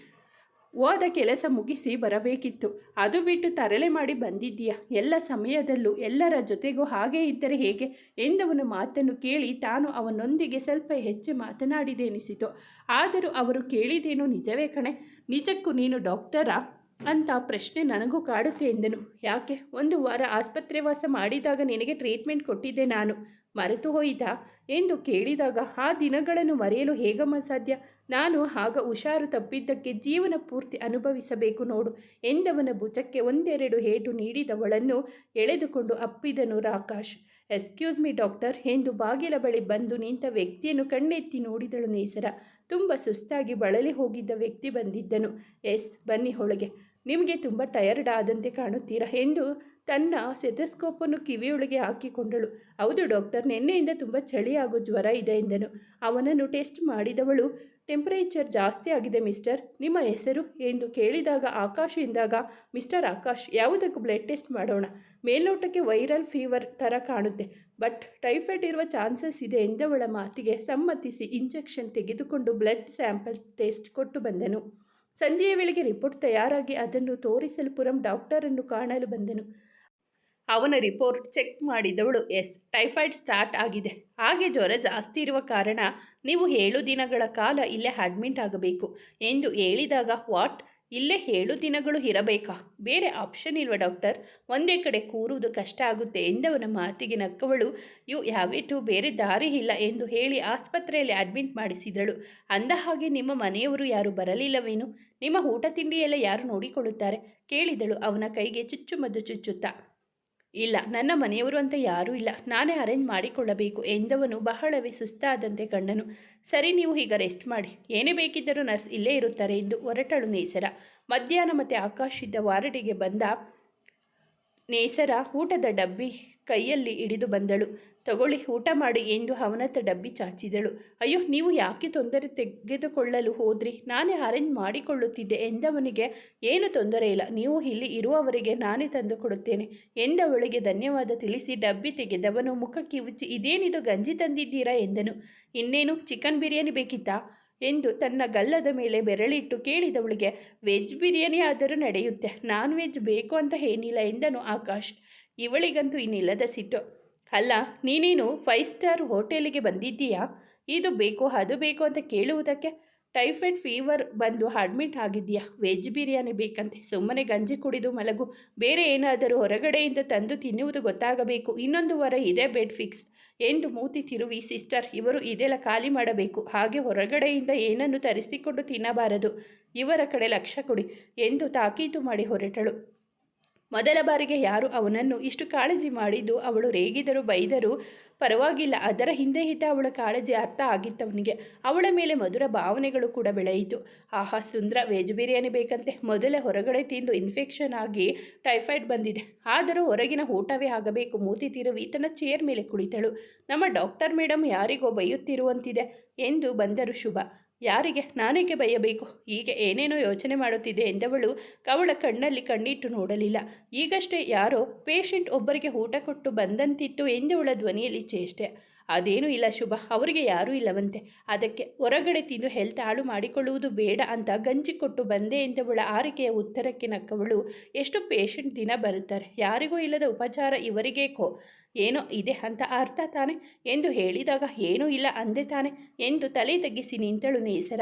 ಓದ ಕೆಲಸ ಮುಗಿಸಿ ಬರಬೇಕಿತ್ತು. ಅದು ಬಿಟ್ಟು ತರಲೆ ಮಾಡಿ ಬಂದಿದ್ದೀಯಾ? ಎಲ್ಲ ಸಮಯದಲ್ಲೂ ಎಲ್ಲರ ಜೊತೆಗೂ ಹಾಗೇ ಇದ್ದರೆ ಹೇಗೆ? ಎಂದವನ ಮಾತನ್ನು ಕೇಳಿ ತಾನು ಅವನೊಂದಿಗೆ ಸ್ವಲ್ಪ ಹೆಚ್ಚು ಮಾತನಾಡಿದೆನಿಸಿತು. ಆದರೂ ಅವರು ಕೇಳಿದೇನು ನಿಜವೇ ಕಣೆ? ನಿಜಕ್ಕೂ ನೀನು ಡಾಕ್ಟರಾ? ಅಂತ ಪ್ರಶ್ನೆ ನನಗೂ ಕಾಡುತ್ತೆ ಎಂದನು. ಯಾಕೆ? ಒಂದು ವಾರ ಆಸ್ಪತ್ರೆ ವಾಸ ಮಾಡಿದಾಗ ನಿನಗೆ ಟ್ರೀಟ್ಮೆಂಟ್ ಕೊಟ್ಟಿದ್ದೆ ನಾನು. ಮರೆತು ಹೋಯಿತಾ? ಎಂದು ಕೇಳಿದಾಗ, ಆ ದಿನಗಳನ್ನು ಮರೆಯಲು ಹೇಗಮ್ಮ ಸಾಧ್ಯ? ನಾನು ಆಗ ಹುಷಾರು ತಪ್ಪಿದ್ದಕ್ಕೆ ಜೀವನ ಪೂರ್ತಿ ಅನುಭವಿಸಬೇಕು ನೋಡು ಎಂದವನ ಭುಜಕ್ಕೆ ಒಂದೆರಡು ಹೇಟು ನೀಡಿದವಳನ್ನು ಎಳೆದುಕೊಂಡು ಅಪ್ಪಿದನು ರಾಕಾಶ್. ಎಕ್ಸ್ಕ್ಯೂಸ್ ಮಿ ಡಾಕ್ಟರ್ ಎಂದು ಬಾಗಿಲ ಬಳಿ ಬಂದು ನಿಂತ ವ್ಯಕ್ತಿಯನ್ನು ಕಣ್ಣೆತ್ತಿ ನೋಡಿದಳು ನೇಸರ. ತುಂಬ ಸುಸ್ತಾಗಿ ಬಳಲಿ ಹೋಗಿದ್ದ ವ್ಯಕ್ತಿ ಬಂದಿದ್ದನು. ಎಸ್, ಬನ್ನಿ ಒಳಗೆ ನಿಮಗೆ ತುಂಬ ಟಯರ್ಡ್ ಆದಂತೆ ಕಾಣುತ್ತೀರಾ ಎಂದು ತನ್ನ ಸೆಥಸ್ಕೋಪನ್ನು ಕಿವಿಯೊಳಗೆ ಹಾಕಿಕೊಂಡಳು. ಹೌದು ಡಾಕ್ಟರ್ ನಿನ್ನೆಯಿಂದ ತುಂಬ ಚಳಿ ಹಾಗೂ ಜ್ವರ ಇದೆ ಎಂದನು. ಅವನನ್ನು ಟೆಸ್ಟ್ ಮಾಡಿದವಳು ಟೆಂಪರೇಚರ್ ಜಾಸ್ತಿ ಆಗಿದೆ ಮಿಸ್ಟರ್ ನಿಮ್ಮ ಹೆಸರು? ಎಂದು ಕೇಳಿದಾಗ ಆಕಾಶ್ ಎಂದಾಗ ಮಿಸ್ಟರ್ ಆಕಾಶ್, ಯಾವುದಕ್ಕೂ ಬ್ಲಡ್ ಟೆಸ್ಟ್ ಮಾಡೋಣ. ಮೇಲ್ನೋಟಕ್ಕೆ ವೈರಲ್ ಫೀವರ್ ಥರ ಕಾಣುತ್ತೆ. ಬಟ್ ಟೈಫಾಯ್ಡ್ ಇರುವ ಚಾನ್ಸಸ್ ಇದೆ, ಎಂದವಳ ಮಾತಿಗೆ ಸಮ್ಮತಿಸಿ ಇಂಜೆಕ್ಷನ್ ತೆಗೆದುಕೊಂಡು ಬ್ಲಡ್ ಸ್ಯಾಂಪಲ್ ಟೆಸ್ಟ್ ಕೊಟ್ಟು ಬಂದನು. ಸಂಜೆಯ ವೇಳೆಗೆ ರಿಪೋರ್ಟ್ ತಯಾರಾಗಿ ಅದನ್ನು ತೋರಿಸಲು ಪುರಂ ಡಾಕ್ಟರನ್ನು ಕಾಣಲು ಬಂದನು. ಅವನ ರಿಪೋರ್ಟ್ ಚೆಕ್ ಮಾಡಿದವಳು, ಎಸ್, ಟೈಫಾಯ್ಡ್ ಸ್ಟಾರ್ಟ್ ಆಗಿದೆ. ಹಾಗೆ ಜ್ವರ ಜಾಸ್ತಿ ಇರುವ ಕಾರಣ ನೀವು ಏಳು ದಿನಗಳ ಕಾಲ ಇಲ್ಲೇ ಅಡ್ಮಿಟ್ ಆಗಬೇಕು. ಎಂದು ಹೇಳಿದಾಗ, ವಾಟ್? ಇಲ್ಲೇ ಏಳು ದಿನಗಳು ಇರಬೇಕಾ? ಬೇರೆ ಆಪ್ಷನ್ ಇಲ್ವಾ ಡಾಕ್ಟರ್ ಒಂದೇ ಕಡೆ ಕೂರುವುದು ಕಷ್ಟ ಆಗುತ್ತೆ ಎಂದವನ ಮಾತಿಗೆ ನಕ್ಕವಳು, ಯು, ಯಾವಿಟ್ಟು ಬೇರೆ ದಾರಿ ಇಲ್ಲ ಎಂದು ಹೇಳಿ ಆಸ್ಪತ್ರೆಯಲ್ಲಿ ಅಡ್ಮಿಟ್ ಮಾಡಿಸಿದಳು. ಅಂದ ಹಾಗೆ ನಿಮ್ಮ ಮನೆಯವರು ಯಾರು ಬರಲಿಲ್ಲವೇನು? ನಿಮ್ಮ ಊಟ ತಿಂಡಿಯೆಲ್ಲ ಯಾರು ನೋಡಿಕೊಳ್ಳುತ್ತಾರೆ? ಕೇಳಿದಳು ಅವನ ಕೈಗೆ ಚುಚ್ಚುಮದ್ದು ಚುಚ್ಚುತ್ತಾ. ಇಲ್ಲ, ನನ್ನ ಮನೆಯವರು ಅಂತ ಯಾರೂ ಇಲ್ಲ. ನಾನೇ ಅರೇಂಜ್ ಮಾಡಿಕೊಳ್ಳಬೇಕು ಎಂದವನು ಬಹಳವೇ ಸುಸ್ತಾದಂತೆ ಕಂಡನು ಸರಿ, ನೀವು ಈಗ ರೆಸ್ಟ್ ಮಾಡಿ. ಏನೇ ಬೇಕಿದ್ದರೂ ನರ್ಸ್ ಇಲ್ಲೇ ಇರುತ್ತಾರೆ ಎಂದು ಹೊರಟಳು ನೇಸರ. ಮಧ್ಯಾಹ್ನ ಮತ್ತೆ ಆಕಾಶ್ ಇದ್ದ ವಾರಡಿಗೆ ಬಂದ ನೇಸರ ಊಟದ ಡಬ್ಬಿ ಕೈಯಲ್ಲಿ ಹಿಡಿದು ಬಂದಳು. ತಗೊಳ್ಳಿ, ಊಟ ಮಾಡಿ ಎಂದು ಅವನತ್ತ ಡಬ್ಬಿ ಚಾಚಿದಳು. ಅಯ್ಯೋ, ನೀವು ಯಾಕೆ ತೊಂದರೆ ತೆಗೆದುಕೊಳ್ಳಲು ಹೋದ್ರಿ? ನಾನೇ ಅರೇಂಜ್ ಮಾಡಿಕೊಳ್ಳುತ್ತಿದ್ದೆ ಎಂದವನಿಗೆ ಏನು ತೊಂದರೆ ಇಲ್ಲ. ನೀವು ಇಲ್ಲಿ ಇರುವವರಿಗೆ ನಾನೇ ತಂದು ಕೊಡುತ್ತೇನೆ ಎಂದವಳಿಗೆ ಧನ್ಯವಾದ ತಿಳಿಸಿ ಡಬ್ಬಿ ತೆಗೆದವನು ಮುಖಕ್ಕೆ ಉಚ್ಚಿ ಇದೇನಿದು ಗಂಜಿ ತಂದಿದ್ದೀರಾ ಎಂದನು. ಇನ್ನೇನು, ಚಿಕನ್ ಬಿರಿಯಾನಿ ಬೇಕಿತ್ತಾ? ಎಂದು ತನ್ನ ಗಲ್ಲದ ಮೇಲೆ ಬೆರಳಿಟ್ಟು ಕೇಳಿದವಳಿಗೆ, ವೆಜ್ ಬಿರಿಯಾನಿ ಆದರೂ ನಡೆಯುತ್ತೆ. ನಾನ್ ವೆಜ್ ಬೇಕು ಅಂತ ಏನಿಲ್ಲ ಎಂದನು ಆಕಾಶ್. ಇವಳಿಗಂತೂ ಇನ್ನಿಲ್ಲದ ಸಿಟ್ಟು. ಅಲ್ಲ, ನೀನೇನು ಫೈವ್ ಸ್ಟಾರ್ ಹೋಟೆಲಿಗೆ ಬಂದಿದ್ದೀಯಾ? ಇದು ಬೇಕು, ಅದು ಬೇಕು ಅಂತ ಕೇಳುವುದಕ್ಕೆ? ಟೈಫಾಯ್ಡ್ ಫೀವರ್ ಬಂದು ಅಡ್ಮಿಟ್ ಆಗಿದೆಯಾ ವೆಜ್ ಬಿರಿಯಾನಿ ಬೇಕಂತೆ. ಸುಮ್ಮನೆ ಗಂಜಿ ಕುಡಿದು ಮಲಗು. ಬೇರೆ ಏನಾದರೂ ಹೊರಗಡೆಯಿಂದ ತಂದು ತಿನ್ನುವುದು ಗೊತ್ತಾಗಬೇಕು. ಇನ್ನೊಂದು ವಾರ ಇದೆ ಬೆಡ್ ಫಿಕ್ಸ್. ಎಂದು ಮೂತಿ ತಿರುವಿ, ಸಿಸ್ಟರ್, ಇವರು ಇದೆಲ್ಲ ಖಾಲಿ ಮಾಡಬೇಕು. ಹಾಗೆ ಹೊರಗಡೆಯಿಂದ ಏನನ್ನು ತರಿಸಿಕೊಂಡು ತಿನ್ನಬಾರದು. ಇವರ ಕಡೆ ಲಕ್ಷ್ಯ ಕೊಡಿ ಎಂದು ತಾಕೀತು ಮಾಡಿ ಹೊರಟಳು. ಮೊದಲ ಬಾರಿಗೆ ಯಾರು ಅವನನ್ನು ಇಷ್ಟು ಕಾಳಜಿ ಮಾಡಿದ್ದು ಅವಳು ರೇಗಿದರು ಬೈದರೂ ಪರವಾಗಿಲ್ಲ, ಅದರ ಹಿಂದೆ ಹಿತ ಅವಳ ಕಾಳಜಿ ಅರ್ಥ ಆಗಿತ್ತವನಿಗೆ. ಅವಳ ಮೇಲೆ ಮಧುರ ಭಾವನೆಗಳು ಕೂಡ ಬೆಳೆಯಿತು. ಆಹಾ, ಸುಂದರ, ವೆಜ್ ಬಿರಿಯಾನಿ ಬೇಕಂತೆ. ಮೊದಲೇ ಹೊರಗಡೆ ತಿಂದು ಇನ್ಫೆಕ್ಷನ್ ಆಗಿ ಟೈಫಾಯ್ಡ್ ಬಂದಿದೆ. ಆದರೂ ಹೊರಗಿನ ಊಟವೇ ಆಗಬೇಕು. ಮೂತಿ ತಿರುವಿ ತನ್ನ ಚೇರ್ ಮೇಲೆ ಕುಳಿತಳು. ನಮ್ಮ ಡಾಕ್ಟರ್ ಮೇಡಮ್ ಯಾರಿಗೋ ಬೈಯುತ್ತಿರುವಂತಿದೆ ಎಂದು ಬಂದರು ಶುಭ. ಯಾರಿಗೆ? ನಾನೇಕೆ ಬೈಯಬೇಕು? ಹೀಗೆ ಏನೇನೋ ಯೋಚನೆ ಮಾಡುತ್ತಿದೆ ಎಂದವಳು ಕವಳ ಕಣ್ಣಲ್ಲಿ ಕಣ್ಣಿಟ್ಟು ನೋಡಲಿಲ್ಲ. ಈಗಷ್ಟೇ ಯಾರೋ ಪೇಷಂಟ್ ಒಬ್ಬರಿಗೆ ಊಟ ಕೊಟ್ಟು ಬಂದಂತಿತ್ತು ಎಂದವಳ ಧ್ವನಿಯಲ್ಲಿ ಚೇಷ್ಟೆ. ಅದೇನೂ ಇಲ್ಲ ಶುಭ, ಅವರಿಗೆ ಯಾರೂ ಇಲ್ಲವಂತೆ. ಅದಕ್ಕೆ ಹೊರಗಡೆ ತಿಂದು ಹೆಲ್ತ್ ಹಾಳು ಮಾಡಿಕೊಳ್ಳುವುದು ಬೇಡ ಅಂತ ಗಂಜಿ ಕೊಟ್ಟು ಬಂದೆ ಎಂದವಳ ಆರಿಕೆಯ ಉತ್ತರಕ್ಕೆ ನಕ್ಕವಳು, ಎಷ್ಟು ಪೇಷಂಟ್ ದಿನ ಬರುತ್ತಾರೆ? ಯಾರಿಗೂ ಇಲ್ಲದ ಉಪಚಾರ ಇವರಿಗೇಕೋ? ಏನೋ ಇದೆ ಅಂತ ಅರ್ಥ ತಾನೆ? ಎಂದು ಹೇಳಿದಾಗ, ಏನೂ ಇಲ್ಲ ಅಂದೆ ತಾನೆ ಎಂದು ತಲೆ ತಗ್ಗಿಸಿ ನಿಂತಳು ನೇಸರ.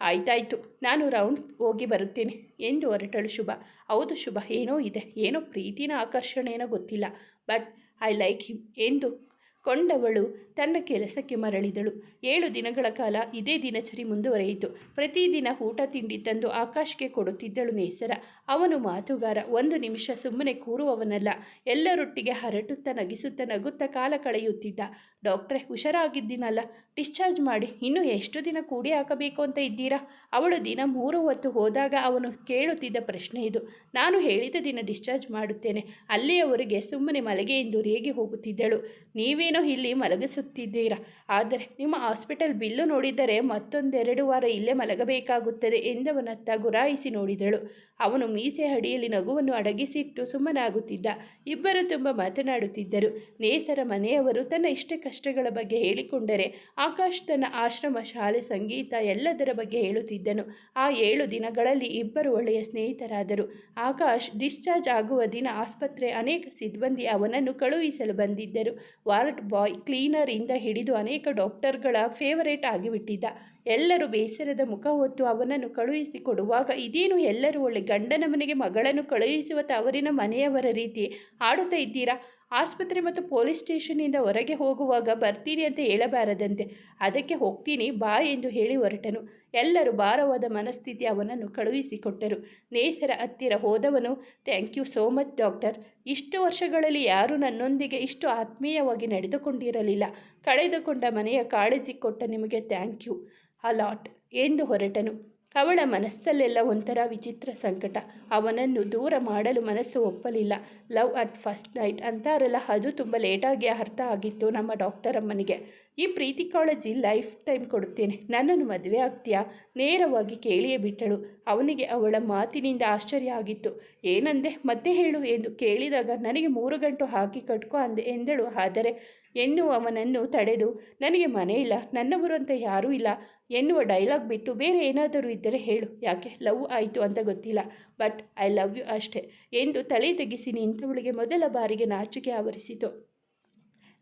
ಆಯ್ತಾಯ್ತು, ನಾನು ರೌಂಡ್ ಹೋಗಿ ಬರುತ್ತೇನೆ ಎಂದು ಹೊರಟಳು ಶುಭ. ಹೌದು ಶುಭ, ಏನೋ ಇದೆ, ಏನೋ ಪ್ರೀತಿನ ಆಕರ್ಷಣೆನೋ ಗೊತ್ತಿಲ್ಲ, ಬಟ್ ಐ ಲೈಕ್ ಹಿಮ್ ಎಂದು ಕೊಂಡವಳು ತನ್ನ ಕೆಲಸಕ್ಕೆ ಮರಳಿದಳು. ಏಳು ದಿನಗಳ ಕಾಲ ಇದೇ ದಿನಚರಿ ಮುಂದುವರೆಯಿತು. ಪ್ರತಿದಿನ ಊಟ ತಿಂಡಿ ತಂದು ಆಕಾಶ್ಗೆ ಕೊಡುತ್ತಿದ್ದಳು ನೇಸರ. ಅವನು ಮಾತುಗಾರ, ಒಂದು ನಿಮಿಷ ಸುಮ್ಮನೆ ಕೂರುವವನಲ್ಲ. ಎಲ್ಲರೊಟ್ಟಿಗೆ ಹರಟುತ್ತಾ ನಗಿಸುತ್ತಾ ನಗುತ್ತಾ ಕಾಲ ಕಳೆಯುತ್ತಿದ್ದ. ಡಾಕ್ಟ್ರೆ, ಹುಷಾರಾಗಿದ್ದೀನಲ್ಲ. ಡಿಸ್ಚಾರ್ಜ್ ಮಾಡಿ. ಇನ್ನೂ ಎಷ್ಟು ದಿನ ಕೂಡಿ ಹಾಕಬೇಕು ಅಂತ ಇದ್ದೀರಾ? ಅವಳು ದಿನ ಮೂರು ಹೊತ್ತು ಹೋದಾಗ ಅವನು ಕೇಳುತ್ತಿದ್ದ ಪ್ರಶ್ನೆ ಇದು. ನಾನು ಹೇಳಿದ ದಿನ ಡಿಸ್ಚಾರ್ಜ್ ಮಾಡುತ್ತೇನೆ. ಅಲ್ಲಿಯವರಿಗೆ ಸುಮ್ಮನೆ ಮಲಗೆ ಎಂದು ರೇಗಿ ಹೋಗುತ್ತಿದ್ದಳು. ನೀವೇನೋ ಇಲ್ಲಿ ಮಲಗಿಸುತ್ತಿದ್ದೀರಾ? ಆದರೆ ನಿಮ್ಮ ಹಾಸ್ಪಿಟಲ್ ಬಿಲ್ಲು ನೋಡಿದರೆ ಮತ್ತೊಂದೆರಡು ವಾರ ಇಲ್ಲೇ ಮಲಗಬೇಕಾಗುತ್ತದೆ ಎಂದವನತ್ತ ಗುರಾಯಿಸಿ ನೋಡಿದಳು. ಅವನು ಮೀಸೆ ಅಡಿಯಲ್ಲಿ ನಗುವನ್ನು ಅಡಗಿಸಿಟ್ಟು ಸುಮ್ಮನಾಗುತ್ತಿದ್ದ. ಇಬ್ಬರು ತುಂಬ ಮಾತನಾಡುತ್ತಿದ್ದರು. ನೇಸರ ಮನೆಯವರು ತನ್ನ ಇಷ್ಟ ಕಷ್ಟಗಳ ಬಗ್ಗೆ ಹೇಳಿಕೊಂಡರೆ ಆಕಾಶ್ ತನ್ನ ಆಶ್ರಮ ಶಾಲೆ ಸಂಗೀತ ಎಲ್ಲದರ ಬಗ್ಗೆ ಹೇಳುತ್ತಿದ್ದನು. ಆ ಏಳು ದಿನಗಳಲ್ಲಿ ಇಬ್ಬರು ಒಳ್ಳೆಯ ಸ್ನೇಹಿತರಾದರು. ಆಕಾಶ್ ಡಿಸ್ಚಾರ್ಜ್ ಆಗುವ ದಿನ ಆಸ್ಪತ್ರೆ ಅನೇಕ ಸಿಬ್ಬಂದಿ ಅವನನ್ನು ಕಳುಹಿಸಲು ಬಂದಿದ್ದರು. ವಾರ್ಡ್ ಬಾಯ್ ಕ್ಲೀನರ್ ಇಂದ ಹಿಡಿದು ಅನೇಕ ಡಾಕ್ಟರ್ಗಳ ಫೇವರೇಟ್ ಆಗಿಬಿಟ್ಟಿದ್ದ. ಎಲ್ಲರೂ ಬೇಸರದ ಮುಖ ಹೊತ್ತು ಅವನನ್ನು ಕಳುಹಿಸಿಕೊಡುವಾಗ ಇದೇನು ಎಲ್ಲರೂ ಒಳ್ಳೆ ಗಂಡನ ಮನೆಗೆ ಮಗಳನ್ನು ಕಳುಹಿಸುವ ತವರಿನ ಮನೆಯವರ ರೀತಿ ಆಡುತ್ತಾ ಇದ್ದೀರಾ? ಆಸ್ಪತ್ರೆ ಮತ್ತು ಪೊಲೀಸ್ ಸ್ಟೇಷನ್ನಿಂದ ಹೊರಗೆ ಹೋಗುವಾಗ ಬರ್ತೀನಿ ಅಂತ ಹೇಳಬಾರದಂತೆ. ಅದಕ್ಕೆ ಹೋಗ್ತೀನಿ, ಬಾ ಎಂದು ಹೇಳಿ ಹೊರಟನು. ಎಲ್ಲರೂ ಭಾರವಾದ ಮನಸ್ಥಿತಿ ಅವನನ್ನು ಕಳುಹಿಸಿಕೊಟ್ಟರು. ನೇಸರ ಹತ್ತಿರ ಹೋದವನು, thank you so much doctor. ಇಷ್ಟು ವರ್ಷಗಳಲ್ಲಿ ಯಾರೂ ನನ್ನೊಂದಿಗೆ ಇಷ್ಟು ಆತ್ಮೀಯವಾಗಿ ನಡೆದುಕೊಂಡಿರಲಿಲ್ಲ. ಕಳೆದುಕೊಂಡ ಮನೆಯ ಕಾಳಜಿ ಕೊಟ್ಟ ನಿಮಗೆ ಥ್ಯಾಂಕ್ ಯು ಅಲಾಟ್ ಎಂದು ಹೊರಟನು. ಅವಳ ಮನಸ್ಸಲ್ಲೆಲ್ಲ ಒಂಥರ ವಿಚಿತ್ರ ಸಂಕಟ. ಅವನನ್ನು ದೂರ ಮಾಡಲು ಮನಸ್ಸು ಒಪ್ಪಲಿಲ್ಲ. ಲವ್ ಅಟ್ ಫಸ್ಟ್ ನೈಟ್ ಅಂತಾರಲ್ಲ, ಅದು ತುಂಬ ಲೇಟಾಗಿ ಅರ್ಥ ಆಗಿತ್ತು ನಮ್ಮ ಡಾಕ್ಟರ್ ಅಮ್ಮನಿಗೆ ಈ ಪ್ರೀತಿ ಕಾಳಜಿ ಲೈಫ್ ಟೈಮ್ ಕೊಡುತ್ತೇನೆ. ನನ್ನನ್ನು ಮದುವೆ ಆಗ್ತೀಯಾ? ನೇರವಾಗಿ ಕೇಳಿಯೇ ಬಿಟ್ಟಳು. ಅವನಿಗೆ ಅವಳ ಮಾತಿನಿಂದ ಆಶ್ಚರ್ಯ ಆಗಿತ್ತು. ಏನಂದೆ, ಮತ್ತೆ ಹೇಳು? ಎಂದು ಕೇಳಿದಾಗ, ನನಗೆ ಮೂರು ಗಂಟು ಹಾಕಿ ಕಟ್ಕೋ ಅಂದೆ, ಎಂದಳು. ಆದರೆ ಎನ್ನುವವನನ್ನು ತಡೆದು, ನನಗೆ ಮನೆ ಇಲ್ಲ ನನ್ನವರು ಅಂತ ಯಾರೂ ಇಲ್ಲ ಎನ್ನುವ ಡೈಲಾಗ್ ಬಿಟ್ಟು ಬೇರೆ ಏನಾದರೂ ಇದ್ದರೆ ಹೇಳು, ಯಾಕೆ, ಲವ್ ಆಯಿತು ಅಂತ ಗೊತ್ತಿಲ್ಲ ಬಟ್ ಐ ಲವ್ ಯು ಅಷ್ಟೇ ಎಂದು ತಲೆ ತೆಗೆಸಿ ನಿಂತವಳಿಗೆ ಮೊದಲ ಬಾರಿಗೆ ನಾಚಿಕೆ ಆವರಿಸಿತು.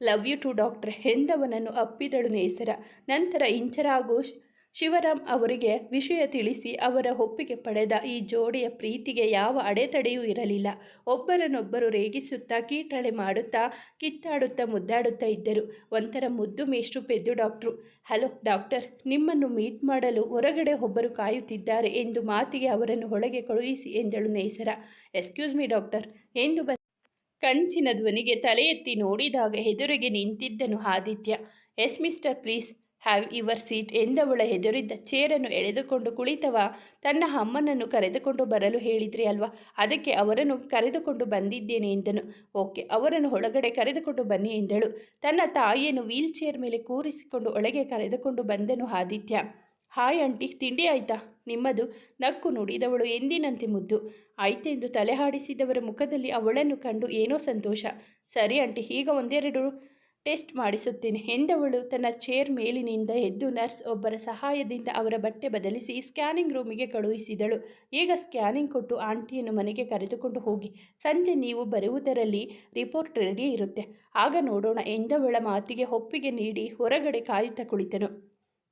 ಲವ್ ಯು ಟು ಡಾಕ್ಟರ್ ಎಂದವನನ್ನು ಅಪ್ಪಿದಳು ನೇಸರ. ನಂತರ ಇಂಚರ ಹಾಗೂ ಶಿವರಾಮ್ ಅವರಿಗೆ ವಿಷಯ ತಿಳಿಸಿ ಅವರ ಒಪ್ಪಿಗೆ ಪಡೆದ ಈ ಜೋಡಿಯ ಪ್ರೀತಿಗೆ ಯಾವ ಅಡೆತಡೆಯೂ ಇರಲಿಲ್ಲ. ಒಬ್ಬರನ್ನೊಬ್ಬರು ರೇಗಿಸುತ್ತಾ, ಕೀಟಳೆ ಮಾಡುತ್ತಾ, ಕಿತ್ತಾಡುತ್ತಾ, ಮುದ್ದಾಡುತ್ತಾ ಇದ್ದರು. ಒಂಥರ ಮುದ್ದು ಮೇಷ್ಟು ಪೆದ್ದು ಡಾಕ್ಟ್ರು. ಹಲೋ ಡಾಕ್ಟರ್, ನಿಮ್ಮನ್ನು ಮೀಟ್ ಮಾಡಲು ಹೊರಗಡೆ ಒಬ್ಬರು ಕಾಯುತ್ತಿದ್ದಾರೆ ಎಂದು ಮಾತಿಗೆ ಅವರನ್ನು ಒಳಗೆ ಕಳುಹಿಸಿ ಎಂದಳು ನೇಸರ. ಎಕ್ಸ್ಕ್ಯೂಸ್ ಮೀ ಡಾಕ್ಟರ್, ಎಂದು ಬ ಕಂಚಿನ ಧ್ವನಿಗೆ ತಲೆ ಎತ್ತಿ ನೋಡಿದಾಗ ಎದುರಿಗೆ ನಿಂತಿದ್ದನು Aditya. Yes mister, please. Have your seat ಎಂದವಳ ಎದುರಿದ್ದ ಚೇರನ್ನು ಎಳೆದುಕೊಂಡು ಕುಳಿತವ ತನ್ನ ಅಮ್ಮನನ್ನು ಕರೆದುಕೊಂಡು ಬರಲು ಹೇಳಿದ್ರಿ ಅಲ್ವಾ? ಅದಕ್ಕೆ ಅವರನ್ನು ಕರೆದುಕೊಂಡು ಬಂದಿದ್ದೇನೆ ಎಂದನು. ಓಕೆ, ಅವರನ್ನು ಒಳಗಡೆ ಕರೆದುಕೊಂಡು ಬನ್ನಿ ಎಂದಳು. ತನ್ನ ತಾಯಿಯನ್ನು ವೀಲ್ ಚೇರ್ ಮೇಲೆ ಕೂರಿಸಿಕೊಂಡು ಒಳಗೆ ಕರೆದುಕೊಂಡು ಬಂದನು ಆದಿತ್ಯ. ಹಾಯ್ ಆಂಟಿ, ತಿಂಡಿ ಆಯ್ತಾ? ನಿಮ್ಮದು? ನಕ್ಕು ನುಡಿದವಳು ಎಂದಿನಂತೆ ಮುದ್ದು. ಆಯ್ತೆಂದು ತಲೆ ಹಾಡಿಸಿದವರ ಮುಖದಲ್ಲಿ ಅವಳನ್ನು ಕಂಡು ಏನೋ ಸಂತೋಷ. ಸರಿ ಆಂಟಿ, ಈಗ ಒಂದೆರಡು ಟೆಸ್ಟ್ ಮಾಡಿಸುತ್ತೇನೆ. ಎಂದವಳು ತನ್ನ ಚೇರ್ ಮೇಲಿನಿಂದ ಎದ್ದು ನರ್ಸ್ ಒಬ್ಬರ ಸಹಾಯದಿಂದ ಅವರ ಬಟ್ಟೆ ಬದಲಿಸಿ ಸ್ಕ್ಯಾನಿಂಗ್ ರೂಮಿಗೆ ಕಳುಹಿಸಿದಳು. ಈಗ ಸ್ಕ್ಯಾನಿಂಗ್ ಕೊಟ್ಟು ಆಂಟಿಯನ್ನು ಮನೆಗೆ ಕರೆದುಕೊಂಡು ಹೋಗಿ. ಸಂಜೆ ನೀವು ಬರುವುದರಲ್ಲಿ ರಿಪೋರ್ಟ್ ರೆಡಿ ಇರುತ್ತೆ. ಆಗ ನೋಡೋಣ. ಎಂದವಳ ಮಾತಿಗೆ ಒಪ್ಪಿಗೆ ನೀಡಿ ಹೊರಗಡೆ ಕಾಯುತ್ತಾ ಕುಳಿತನು.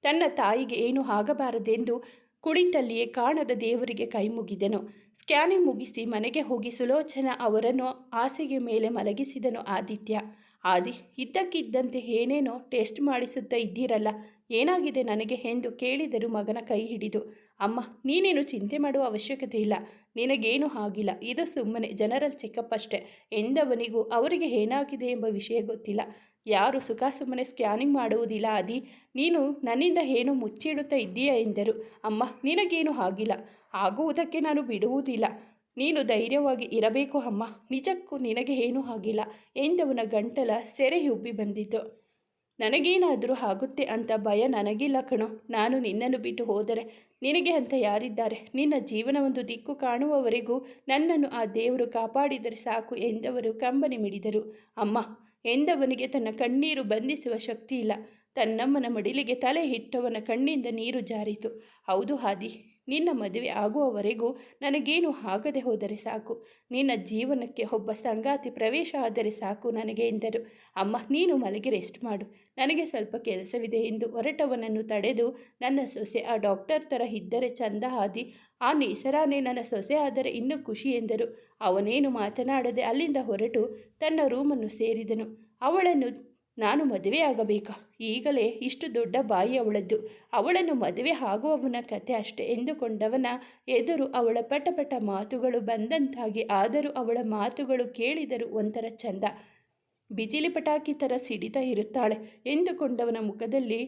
ತನ್ನ ತಾಯಿಗೆ ಏನು ಆಗಬಾರದೆಂದು ಕುಳಿತಲ್ಲಿಯೇ ಕಾಣದ ದೇವರಿಗೆ ಕೈ ಮುಗಿದನು. ಸ್ಕ್ಯಾನಿಂಗ್ ಮುಗಿಸಿ ಮನೆಗೆ ಹೋಗಿ ಸುಲೋಚನ ಅವರನ್ನು ಹಾಸಿಗೆ ಮೇಲೆ ಮಲಗಿಸಿದನು ಆದಿತ್ಯ. ಆದಿ ಇದ್ದಕ್ಕಿದ್ದಂತೆ ಏನೇನೋ ಟೆಸ್ಟ್ ಮಾಡಿಸುತ್ತಾ ಇದ್ದೀರಲ್ಲ? ಏನಾಗಿದೆ ನನಗೆ ಎಂದು ಕೇಳಿದರು ಮಗನ ಕೈ ಹಿಡಿದು, ಅಮ್ಮ, ನೀನೇನು ಚಿಂತೆ ಮಾಡುವ ಅವಶ್ಯಕತೆ ಇಲ್ಲ. ನಿನಗೇನು ಆಗಿಲ್ಲ. ಇದು ಸುಮ್ಮನೆ ಜನರಲ್ ಚೆಕಪ್ ಅಷ್ಟೆ. ಎಂದವನಿಗೂ ಅವರಿಗೆ ಏನಾಗಿದೆ ಎಂಬ ವಿಷಯ ಗೊತ್ತಿಲ್ಲ. ಯಾರು ಸುಖ ಸುಮ್ಮನೆ ಸ್ಕ್ಯಾನಿಂಗ್ ಮಾಡುವುದಿಲ್ಲ ಅದಿ ನೀನು ನನ್ನಿಂದ ಏನೋ ಮುಚ್ಚಿಡುತ್ತಾ ಇದ್ದೀಯಾ ಎಂದರು. ಅಮ್ಮ, ನಿನಗೇನು ಆಗಿಲ್ಲ. ಆಗುವುದಕ್ಕೆ ನಾನು ಬಿಡುವುದಿಲ್ಲ. ನೀನು ಧೈರ್ಯವಾಗಿ ಇರಬೇಕು ಅಮ್ಮ. ನಿಜಕ್ಕೂ ನಿನಗೆ ಏನೂ ಆಗಿಲ್ಲ ಎಂದವನ ಗಂಟಲ ಸೆರೆಯುಬ್ಬಿ ಬಂದಿತು. ನನಗೇನಾದರೂ ಆಗುತ್ತೆ ಅಂತ ಭಯ ನನಗಿಲ್ಲ ಕಣೋ. ನಾನು ನಿನ್ನನ್ನು ಬಿಟ್ಟು ಹೋದರೆ ನಿನಗೆ ಅಂತ ಯಾರಿದ್ದಾರೆ? ನಿನ್ನ ಜೀವನ ಒಂದು ದಿಕ್ಕು ಕಾಣುವವರೆಗೂ ನನ್ನನ್ನು ಆ ದೇವರು ಕಾಪಾಡಿದರೆ ಸಾಕು ಎಂದವರು ಕಂಬನಿ ಮಿಡಿದರು. ಅಮ್ಮ, ಎಂದವನಿಗೆ ತನ್ನ ಕಣ್ಣೀರು ಬಂಧಿಸುವ ಶಕ್ತಿ ಇಲ್ಲ ತನ್ನಮ್ಮನ ಮಡಿಲಿಗೆ ತಲೆ ಇಟ್ಟವನ ಕಣ್ಣಿಂದ ನೀರು ಜಾರಿತು. ಹೌದು ಹಾದಿ ನಿನ್ನ ಮದುವೆ ಆಗುವವರೆಗೂ ನನಗೇನು ಆಗದೆ ಹೋದರೆ ಸಾಕು. ನಿನ್ನ ಜೀವನಕ್ಕೆ ಒಬ್ಬ ಸಂಗಾತಿ ಪ್ರವೇಶ ಆದರೆ ಸಾಕು ನನಗೆ ಎಂದರು. ಅಮ್ಮ, ನೀನು ಮಲಗಿ ರೆಸ್ಟ್ ಮಾಡು. ನನಗೆ ಸ್ವಲ್ಪ ಕೆಲಸವಿದೆ ಎಂದು ಹೊರಟವನನ್ನು ತಡೆದು ನನ್ನ ಸೊಸೆ, ಆ ಡಾಕ್ಟರ್ ಥರ ಇದ್ದರೆ ಚಂದ ಆದಿ ಆ ನಿಸರಾನೇ ನನ್ನ ಸೊಸೆ ಆದರೆ ಇನ್ನೂ ಖುಷಿ ಎಂದರು. ಅವನೇನು ಮಾತನಾಡದೆ ಅಲ್ಲಿಂದ ಹೊರಟು ತನ್ನ ರೂಮನ್ನು ಸೇರಿದನು. ಅವಳನ್ನು ನಾನು ಮದುವೆಯಾಗಬೇಕಾ ಈಗಲೇ ಇಷ್ಟು ದೊಡ್ಡ ಬಾಯಿ ಅವಳದ್ದು. ಅವಳನ್ನು ಮದುವೆ ಆಗುವವನ ಕತೆ ಅಷ್ಟೇ ಎಂದುಕೊಂಡವನ ಎದುರು ಅವಳ ಪಟಪಟ ಮಾತುಗಳು ಬಂದಂತಾಗಿ ಆದರೂ ಅವಳ ಮಾತುಗಳು ಕೇಳಿದರು ಒಂಥರ ಚಂದ. ಬಿಜಿಲಿ ಪಟಾಕಿ ಥರ ಸಿಡಿತಾ ಇರುತ್ತಾಳೆ ಎಂದುಕೊಂಡವನ ಮುಖದಲ್ಲಿ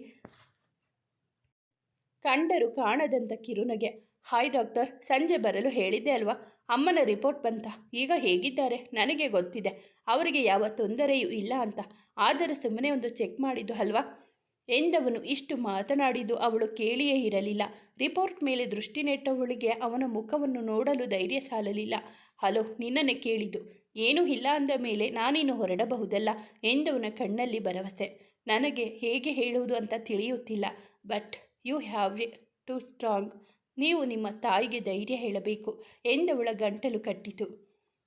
ಕಂಡರು ಕಾಣದಂಥ ಕಿರುನಗೆ. ಹಾಯ್ ಡಾಕ್ಟರ್, ಸಂಜೆ ಬರಲು ಹೇಳಿದ್ದೆ ಅಲ್ವಾ? ಅಮ್ಮನ ರಿಪೋರ್ಟ್ ಬಂತ? ಈಗ ಹೇಗಿದ್ದಾರೆ? ನನಗೆ ಗೊತ್ತಿದೆ. ಅವರಿಗೆ ಯಾವ ತೊಂದರೆಯೂ ಇಲ್ಲ ಅಂತ. ಆದರೆ ಸುಮ್ಮನೆ ಒಂದು ಚೆಕ್ ಮಾಡಿದ್ದು ಅಲ್ವಾ? ಎಂದವನು ಇಷ್ಟು ಮಾತನಾಡಿದ್ದು ಅವಳು ಕೇಳಿಯೇ ಇರಲಿಲ್ಲ. ರಿಪೋರ್ಟ್ ಮೇಲೆ ದೃಷ್ಟಿ ನೆಟ್ಟವಳಿಗೆ ಅವನ ಮುಖವನ್ನು ನೋಡಲು ಧೈರ್ಯ ಸಾಲಲಿಲ್ಲ. ಹಲೋ, ನಿನ್ನನ್ನೇ ಕೇಳಿದ್ದು. ಏನೂ ಇಲ್ಲ ಅಂದ ಮೇಲೆ ನಾನೇನು ಹೊರಡಬಹುದಲ್ಲ ಎಂದವನ ಕಣ್ಣಲ್ಲಿ ಭರವಸೆ. ನನಗೆ ಹೇಗೆ ಹೇಳುವುದು ಅಂತ ತಿಳಿಯುತ್ತಿಲ್ಲ. But you have to strong. ನೀವು ನಿಮ್ಮ ತಾಯಿಗೆ ಧೈರ್ಯ ಹೇಳಬೇಕು ಎಂದವಳ ಗಂಟಲು ಕಟ್ಟಿತು.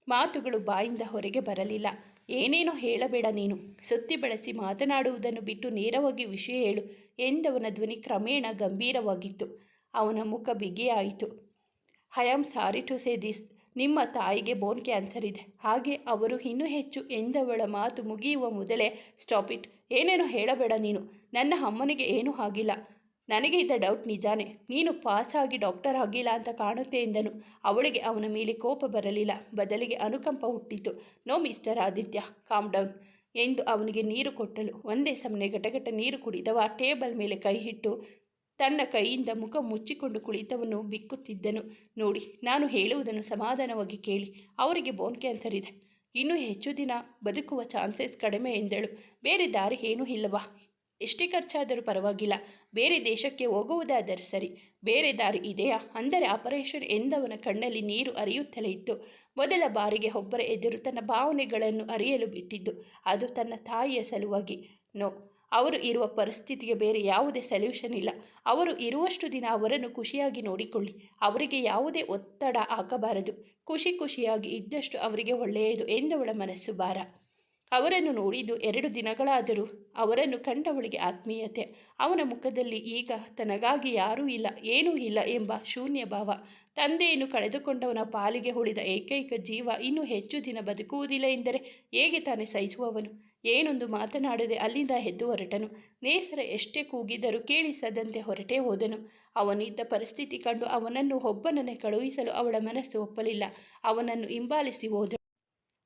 ಮಾತುಗಳು ಬಾಯಿಂದ ಹೊರಗೆ ಬರಲಿಲ್ಲ. ಏನೇನೋ ಹೇಳಬೇಡ ನೀನು. ಸುತ್ತಿ ಬಳಸಿ ಮಾತನಾಡುವುದನ್ನು ಬಿಟ್ಟು ನೇರವಾಗಿ ವಿಷಯ ಹೇಳು ಎಂದವನ ಧ್ವನಿ ಕ್ರಮೇಣ ಗಂಭೀರವಾಗಿತ್ತು. ಅವನ ಮುಖ ಬಿಗಿಯಾಯಿತು. I am sorry to say this ನಿಮ್ಮ ತಾಯಿಗೆ ಬೋನ್ ಕ್ಯಾನ್ಸರ್ ಇದೆ. ಹಾಗೆ ಅವರು ಇನ್ನೂ ಹೆಚ್ಚು ಎಂದವಳ ಮಾತು ಮುಗಿಯುವ ಮೊದಲೇ ಸ್ಟಾಪ್ ಇಟ್ ಏನೇನೋ ಹೇಳಬೇಡ ನೀನು. ನನ್ನ ಅಮ್ಮನಿಗೆ ಏನೂ ಆಗಿಲ್ಲ. ನನಗೆ ಇದ್ದ ಡೌಟ್ ನಿಜಾನೇ. ನೀನು ಪಾಸ್ ಆಗಿ ಡಾಕ್ಟರ್ ಆಗಿಲ್ಲ ಅಂತ ಕಾಣುತ್ತೆ ಎಂದನು. ಅವಳಿಗೆ ಅವನ ಮೇಲೆ ಕೋಪ ಬರಲಿಲ್ಲ. ಬದಲಿಗೆ ಅನುಕಂಪ ಹುಟ್ಟಿತು. No mister Aditya calm down ಎಂದು ಅವನಿಗೆ ನೀರು ಕೊಟ್ಟಳು. ಒಂದೇ ಸಮನೆ ಗಟಗಟ ನೀರು ಕುಡಿದವ, ಟೇಬಲ್ ಮೇಲೆ ಕೈ ಇಟ್ಟು ತನ್ನ ಕೈಯಿಂದ ಮುಖ ಮುಚ್ಚಿಕೊಂಡು ಕುಳಿತವನು ಬಿಕ್ಕುತ್ತಿದ್ದನು. ನೋಡಿ, ನಾನು ಹೇಳುವುದನ್ನು ಸಮಾಧಾನವಾಗಿ ಕೇಳಿ. ಅವರಿಗೆ ಬೋನ್ ಕ್ಯಾನ್ಸರ್ ಇದೆ. ಇನ್ನೂ ಹೆಚ್ಚು ದಿನ ಬದುಕುವ ಚಾನ್ಸಸ್ ಕಡಿಮೆ ಎಂದಳು. ಬೇರೆ ದಾರಿ ಏನೂ ಇಲ್ಲವಾ ಎಷ್ಟೇ ಖರ್ಚಾದರೂ ಪರವಾಗಿಲ್ಲ. ಬೇರೆ ದೇಶಕ್ಕೆ ಹೋಗುವುದಾದರೆ ಸರಿ. ಬೇರೆ ದಾರಿ ಇದೆಯಾ? ಅಂದರೆ ಆಪರೇಷನ್ ಎಂದವನ ಕಣ್ಣಲ್ಲಿ ನೀರು ಅರಿಯುತ್ತಲೇ ಇತ್ತು. ಮೊದಲ ಬಾರಿಗೆ ಒಬ್ಬರ ಎದುರು ತನ್ನ ಭಾವನೆಗಳನ್ನು ಅರಿಯಲು ಬಿಟ್ಟಿದ್ದು. ಅದು ತನ್ನ ತಾಯಿಯ ಸಲುವಾಗಿ. ನೋ, ಅವರು ಇರುವ ಪರಿಸ್ಥಿತಿಗೆ ಬೇರೆ ಯಾವುದೇ ಸೊಲ್ಯೂಷನ್ ಇಲ್ಲ. ಅವರು ಇರುವಷ್ಟು ದಿನ ಅವರನ್ನು ಖುಷಿಯಾಗಿ ನೋಡಿಕೊಳ್ಳಿ. ಅವರಿಗೆ ಯಾವುದೇ ಒತ್ತಡ ಹಾಕಬಾರದು. ಖುಷಿ ಖುಷಿಯಾಗಿ ಇದ್ದಷ್ಟು ಅವರಿಗೆ ಒಳ್ಳೆಯದು ಎಂದವಳ ಮನಸ್ಸು ಭಾರ. ಅವರನ್ನು ನೋಡಿದ್ದು ಎರಡು ದಿನಗಳಾದರೂ ಅವರನ್ನು ಕಂಡವಳಿಗೆ ಆತ್ಮೀಯತೆ. ಅವನ ಮುಖದಲ್ಲಿ ಈಗ ತನಗಾಗಿ ಯಾರೂ ಇಲ್ಲ, ಏನೂ ಇಲ್ಲ ಎಂಬ ಶೂನ್ಯ ಭಾವ. ತಂದೆಯನ್ನು ಕಳೆದುಕೊಂಡವನ ಪಾಲಿಗೆ ಉಳಿದ ಏಕೈಕ ಜೀವ ಇನ್ನೂ ಹೆಚ್ಚು ದಿನ ಬದುಕುವುದಿಲ್ಲ ಎಂದರೆ ಹೇಗೆ ತಾನೇ ಸಹಿಸುವವನು? ಏನೊಂದು ಮಾತನಾಡದೆ ಅಲ್ಲಿಂದ ಎದ್ದು ಹೊರಟನು. ನೇಸರ ಎಷ್ಟೇ ಕೂಗಿದರೂ ಕೇಳಿಸದಂತೆ ಹೊರಟೇ ಹೋದನು. ಅವನಿದ್ದ ಪರಿಸ್ಥಿತಿ ಕಂಡು ಅವನನ್ನು ಒಬ್ಬನನ್ನೇ ಕಳುಹಿಸಲು ಅವಳ ಮನಸ್ಸು ಒಪ್ಪಲಿಲ್ಲ. ಅವನನ್ನು ಹಿಂಬಾಲಿಸಿ ಹೋದಳು.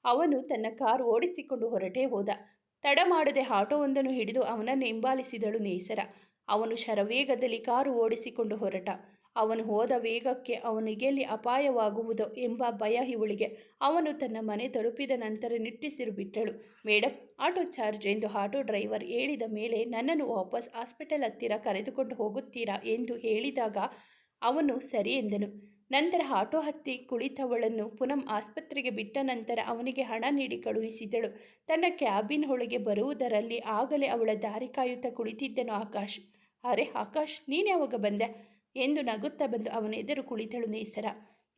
ಅವನು ತನ್ನ ಕಾರು ಓಡಿಸಿಕೊಂಡು ಹೊರಟೇ ಹೋದ. ತಡ ಮಾಡದೆ ಆಟೋವೊಂದನ್ನು ಹಿಡಿದು ಅವನನ್ನು ಹಿಂಬಾಲಿಸಿದಳು ನೇಸರ. ಅವನು ಶರವೇಗದಲ್ಲಿ ಕಾರು ಓಡಿಸಿಕೊಂಡು ಹೊರಟ. ಅವನು ಹೋದ ವೇಗಕ್ಕೆ ಅವನಿಗೆಲ್ಲಿ ಅಪಾಯವಾಗುವುದೋ ಎಂಬ ಭಯ ಇವಳಿಗೆ. ಅವನು ತನ್ನ ಮನೆ ತಲುಪಿದ ನಂತರ ನಿಟ್ಟಿಸಿರು ಬಿಟ್ಟಳು. ಮೇಡಮ್ ಆಟೋ ಚಾರ್ಜ್ ಎಂದು ಆಟೋ ಡ್ರೈವರ್ ಹೇಳಿದ ಮೇಲೆ ನನ್ನನ್ನು ವಾಪಸ್ ಹಾಸ್ಪಿಟಲ್ ಹತ್ತಿರ ಕರೆದುಕೊಂಡು ಹೋಗುತ್ತೀರಾ? ಎಂದು ಹೇಳಿದಾಗ ಅವನು ಸರಿ ಎಂದನು. ನಂತರ ಆಟೋ ಹತ್ತಿ ಕುಳಿತವಳನ್ನು ಪುನಂ ಆಸ್ಪತ್ರೆಗೆ ಬಿಟ್ಟ ನಂತರ ಅವನಿಗೆ ಹಣ ನೀಡಿ ಕಳುಹಿಸಿದಳು. ತನ್ನ ಕ್ಯಾಬಿನ್ ಒಳಗೆ ಬರುವುದರಲ್ಲಿ ಆಗಲೇ ಅವಳ ದಾರಿ ಕಾಯುತ್ತಾ ಕುಳಿತಿದ್ದನು ಆಕಾಶ್. ಅರೆ ಆಕಾಶ್, ನೀನು ಯಾವಾಗ ಬಂದೆ? ಎಂದು ನಗುತ್ತಾ ಬಂದು ಅವನ ಎದುರು ಕುಳಿತಳು ನೇಸರ.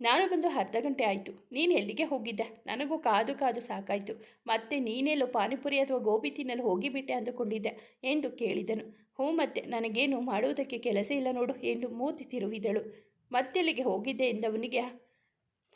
ನಾನು ಬಂದು ಅರ್ಧ ಗಂಟೆ ಆಯಿತು. ನೀನು ಎಲ್ಲಿಗೆ ಹೋಗಿದ್ದೆ? ನನಗೂ ಕಾದು ಕಾದು ಸಾಕಾಯಿತು. ಮತ್ತೆ ನೀನೆಲ್ಲೋ ಪಾನಿಪುರಿ ಅಥವಾ ಗೋಬಿ ತಿನ್ನಲು ಹೋಗಿಬಿಟ್ಟೆ ಅಂದುಕೊಂಡಿದ್ದೆ, ಎಂದು ಕೇಳಿದನು. ಹ್ಞೂ ಮತ್ತೆ, ನನಗೇನು ಮಾಡುವುದಕ್ಕೆ ಕೆಲಸ ಇಲ್ಲ ನೋಡು, ಎಂದು ಮೂತಿ ತಿರುವಿದಳು. ಮತ್ತೆಲ್ಲಿಗೆ ಹೋಗಿದ್ದೆ ಎಂದವನಿಗೆ,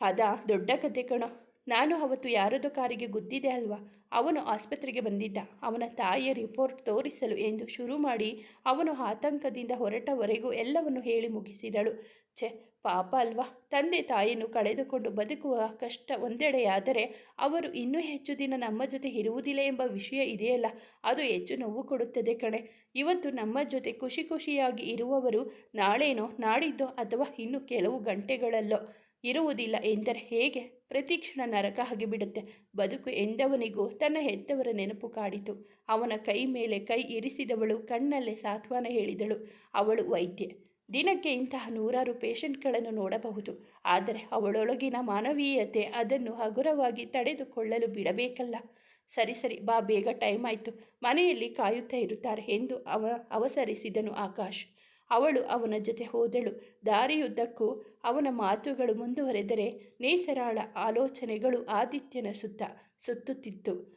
ಅದ ದೊಡ್ಡ ಕತೆ ಕಣೋ. ನಾನು ಅವತ್ತು ಯಾರದೋ ಕಾರಿಗೆ ಗುದ್ದಿದೆ ಅಲ್ವಾ? ಅವನು ಆಸ್ಪತ್ರೆಗೆ ಬಂದಿದ್ದ. ಅವನ ತಾಯಿಯ ರಿಪೋರ್ಟ್ ತೋರಿಸಲು ಎಂದು ಶುರು ಮಾಡಿ ಅವನು ಆತಂಕದಿಂದ ಹೊರಟವರೆಗೂ ಎಲ್ಲವನ್ನು ಹೇಳಿ ಮುಗಿಸಿದಳು. ಛೆ ಪಾಪ ಅಲ್ವಾ? ತಂದೆ ತಾಯಿಯನ್ನು ಕಳೆದುಕೊಂಡು ಬದುಕುವ ಕಷ್ಟ ಒಂದೆಡೆಯಾದರೆ ಅವರು ಇನ್ನೂ ಹೆಚ್ಚು ದಿನ ನಮ್ಮ ಜೊತೆ ಇರುವುದಿಲ್ಲ ಎಂಬ ವಿಷಯ ಇದೆಯಲ್ಲ, ಅದು ಹೆಚ್ಚು ನೋವು ಕೊಡುತ್ತದೆ ಕಣೆ. ಇವತ್ತು ನಮ್ಮ ಜೊತೆ ಖುಷಿ ಖುಷಿಯಾಗಿ ಇರುವವರು ನಾಳೇನೋ ನಾಡಿದ್ದೋ ಅಥವಾ ಇನ್ನು ಕೆಲವು ಗಂಟೆಗಳಲ್ಲೋ ಇರುವುದಿಲ್ಲ ಎಂದರೆ ಹೇಗೆ? ಪ್ರತಿಕ್ಷಣ ನರಕ ಆಗಿಬಿಡುತ್ತೆ. ಬದುಕು ಎಂದವನಿಗೂ ತನ್ನ ಹೆತ್ತವರ ನೆನಪು ಕಾಡಿತು. ಅವನ ಕೈ ಮೇಲೆ ಕೈ ಇರಿಸಿದವಳು ಕಣ್ಣಲ್ಲೇ ಸಾತ್ವನ ಹೇಳಿದಳು. ಅವಳು ವೈದ್ಯೆ. ದಿನಕ್ಕೆ ಇಂತಹ ನೂರಾರು ಪೇಷಂಟ್ಗಳನ್ನು ನೋಡಬಹುದು. ಆದರೆ ಅವಳೊಳಗಿನ ಮಾನವೀಯತೆ ಅದನ್ನು ಹಗುರವಾಗಿ ತಡೆದುಕೊಳ್ಳಲು ಬಿಡಬೇಕಲ್ಲ. ಸರಿ ಸರಿ, ಬಾ, ಬೇಗ ಟೈಮ್ ಆಯಿತು. ಮನೆಯಲ್ಲಿ ಕಾಯುತ್ತಾ ಇರುತ್ತಾರೆ ಎಂದು ಅವ, ಅವಸರಿಸಿದನು ಆಕಾಶ್. ಅವಳು ಅವನ ಜೊತೆ ಹೋದಳು. ದಾರಿಯುದ್ದಕ್ಕೂ ಅವನ ಮಾತುಗಳು ಮುಂದುವರೆದರೆ ನೇಸರಾಳ ಆಲೋಚನೆಗಳು ಆದಿತ್ಯನ ಸುತ್ತ ಸುತ್ತುತ್ತಿತ್ತು.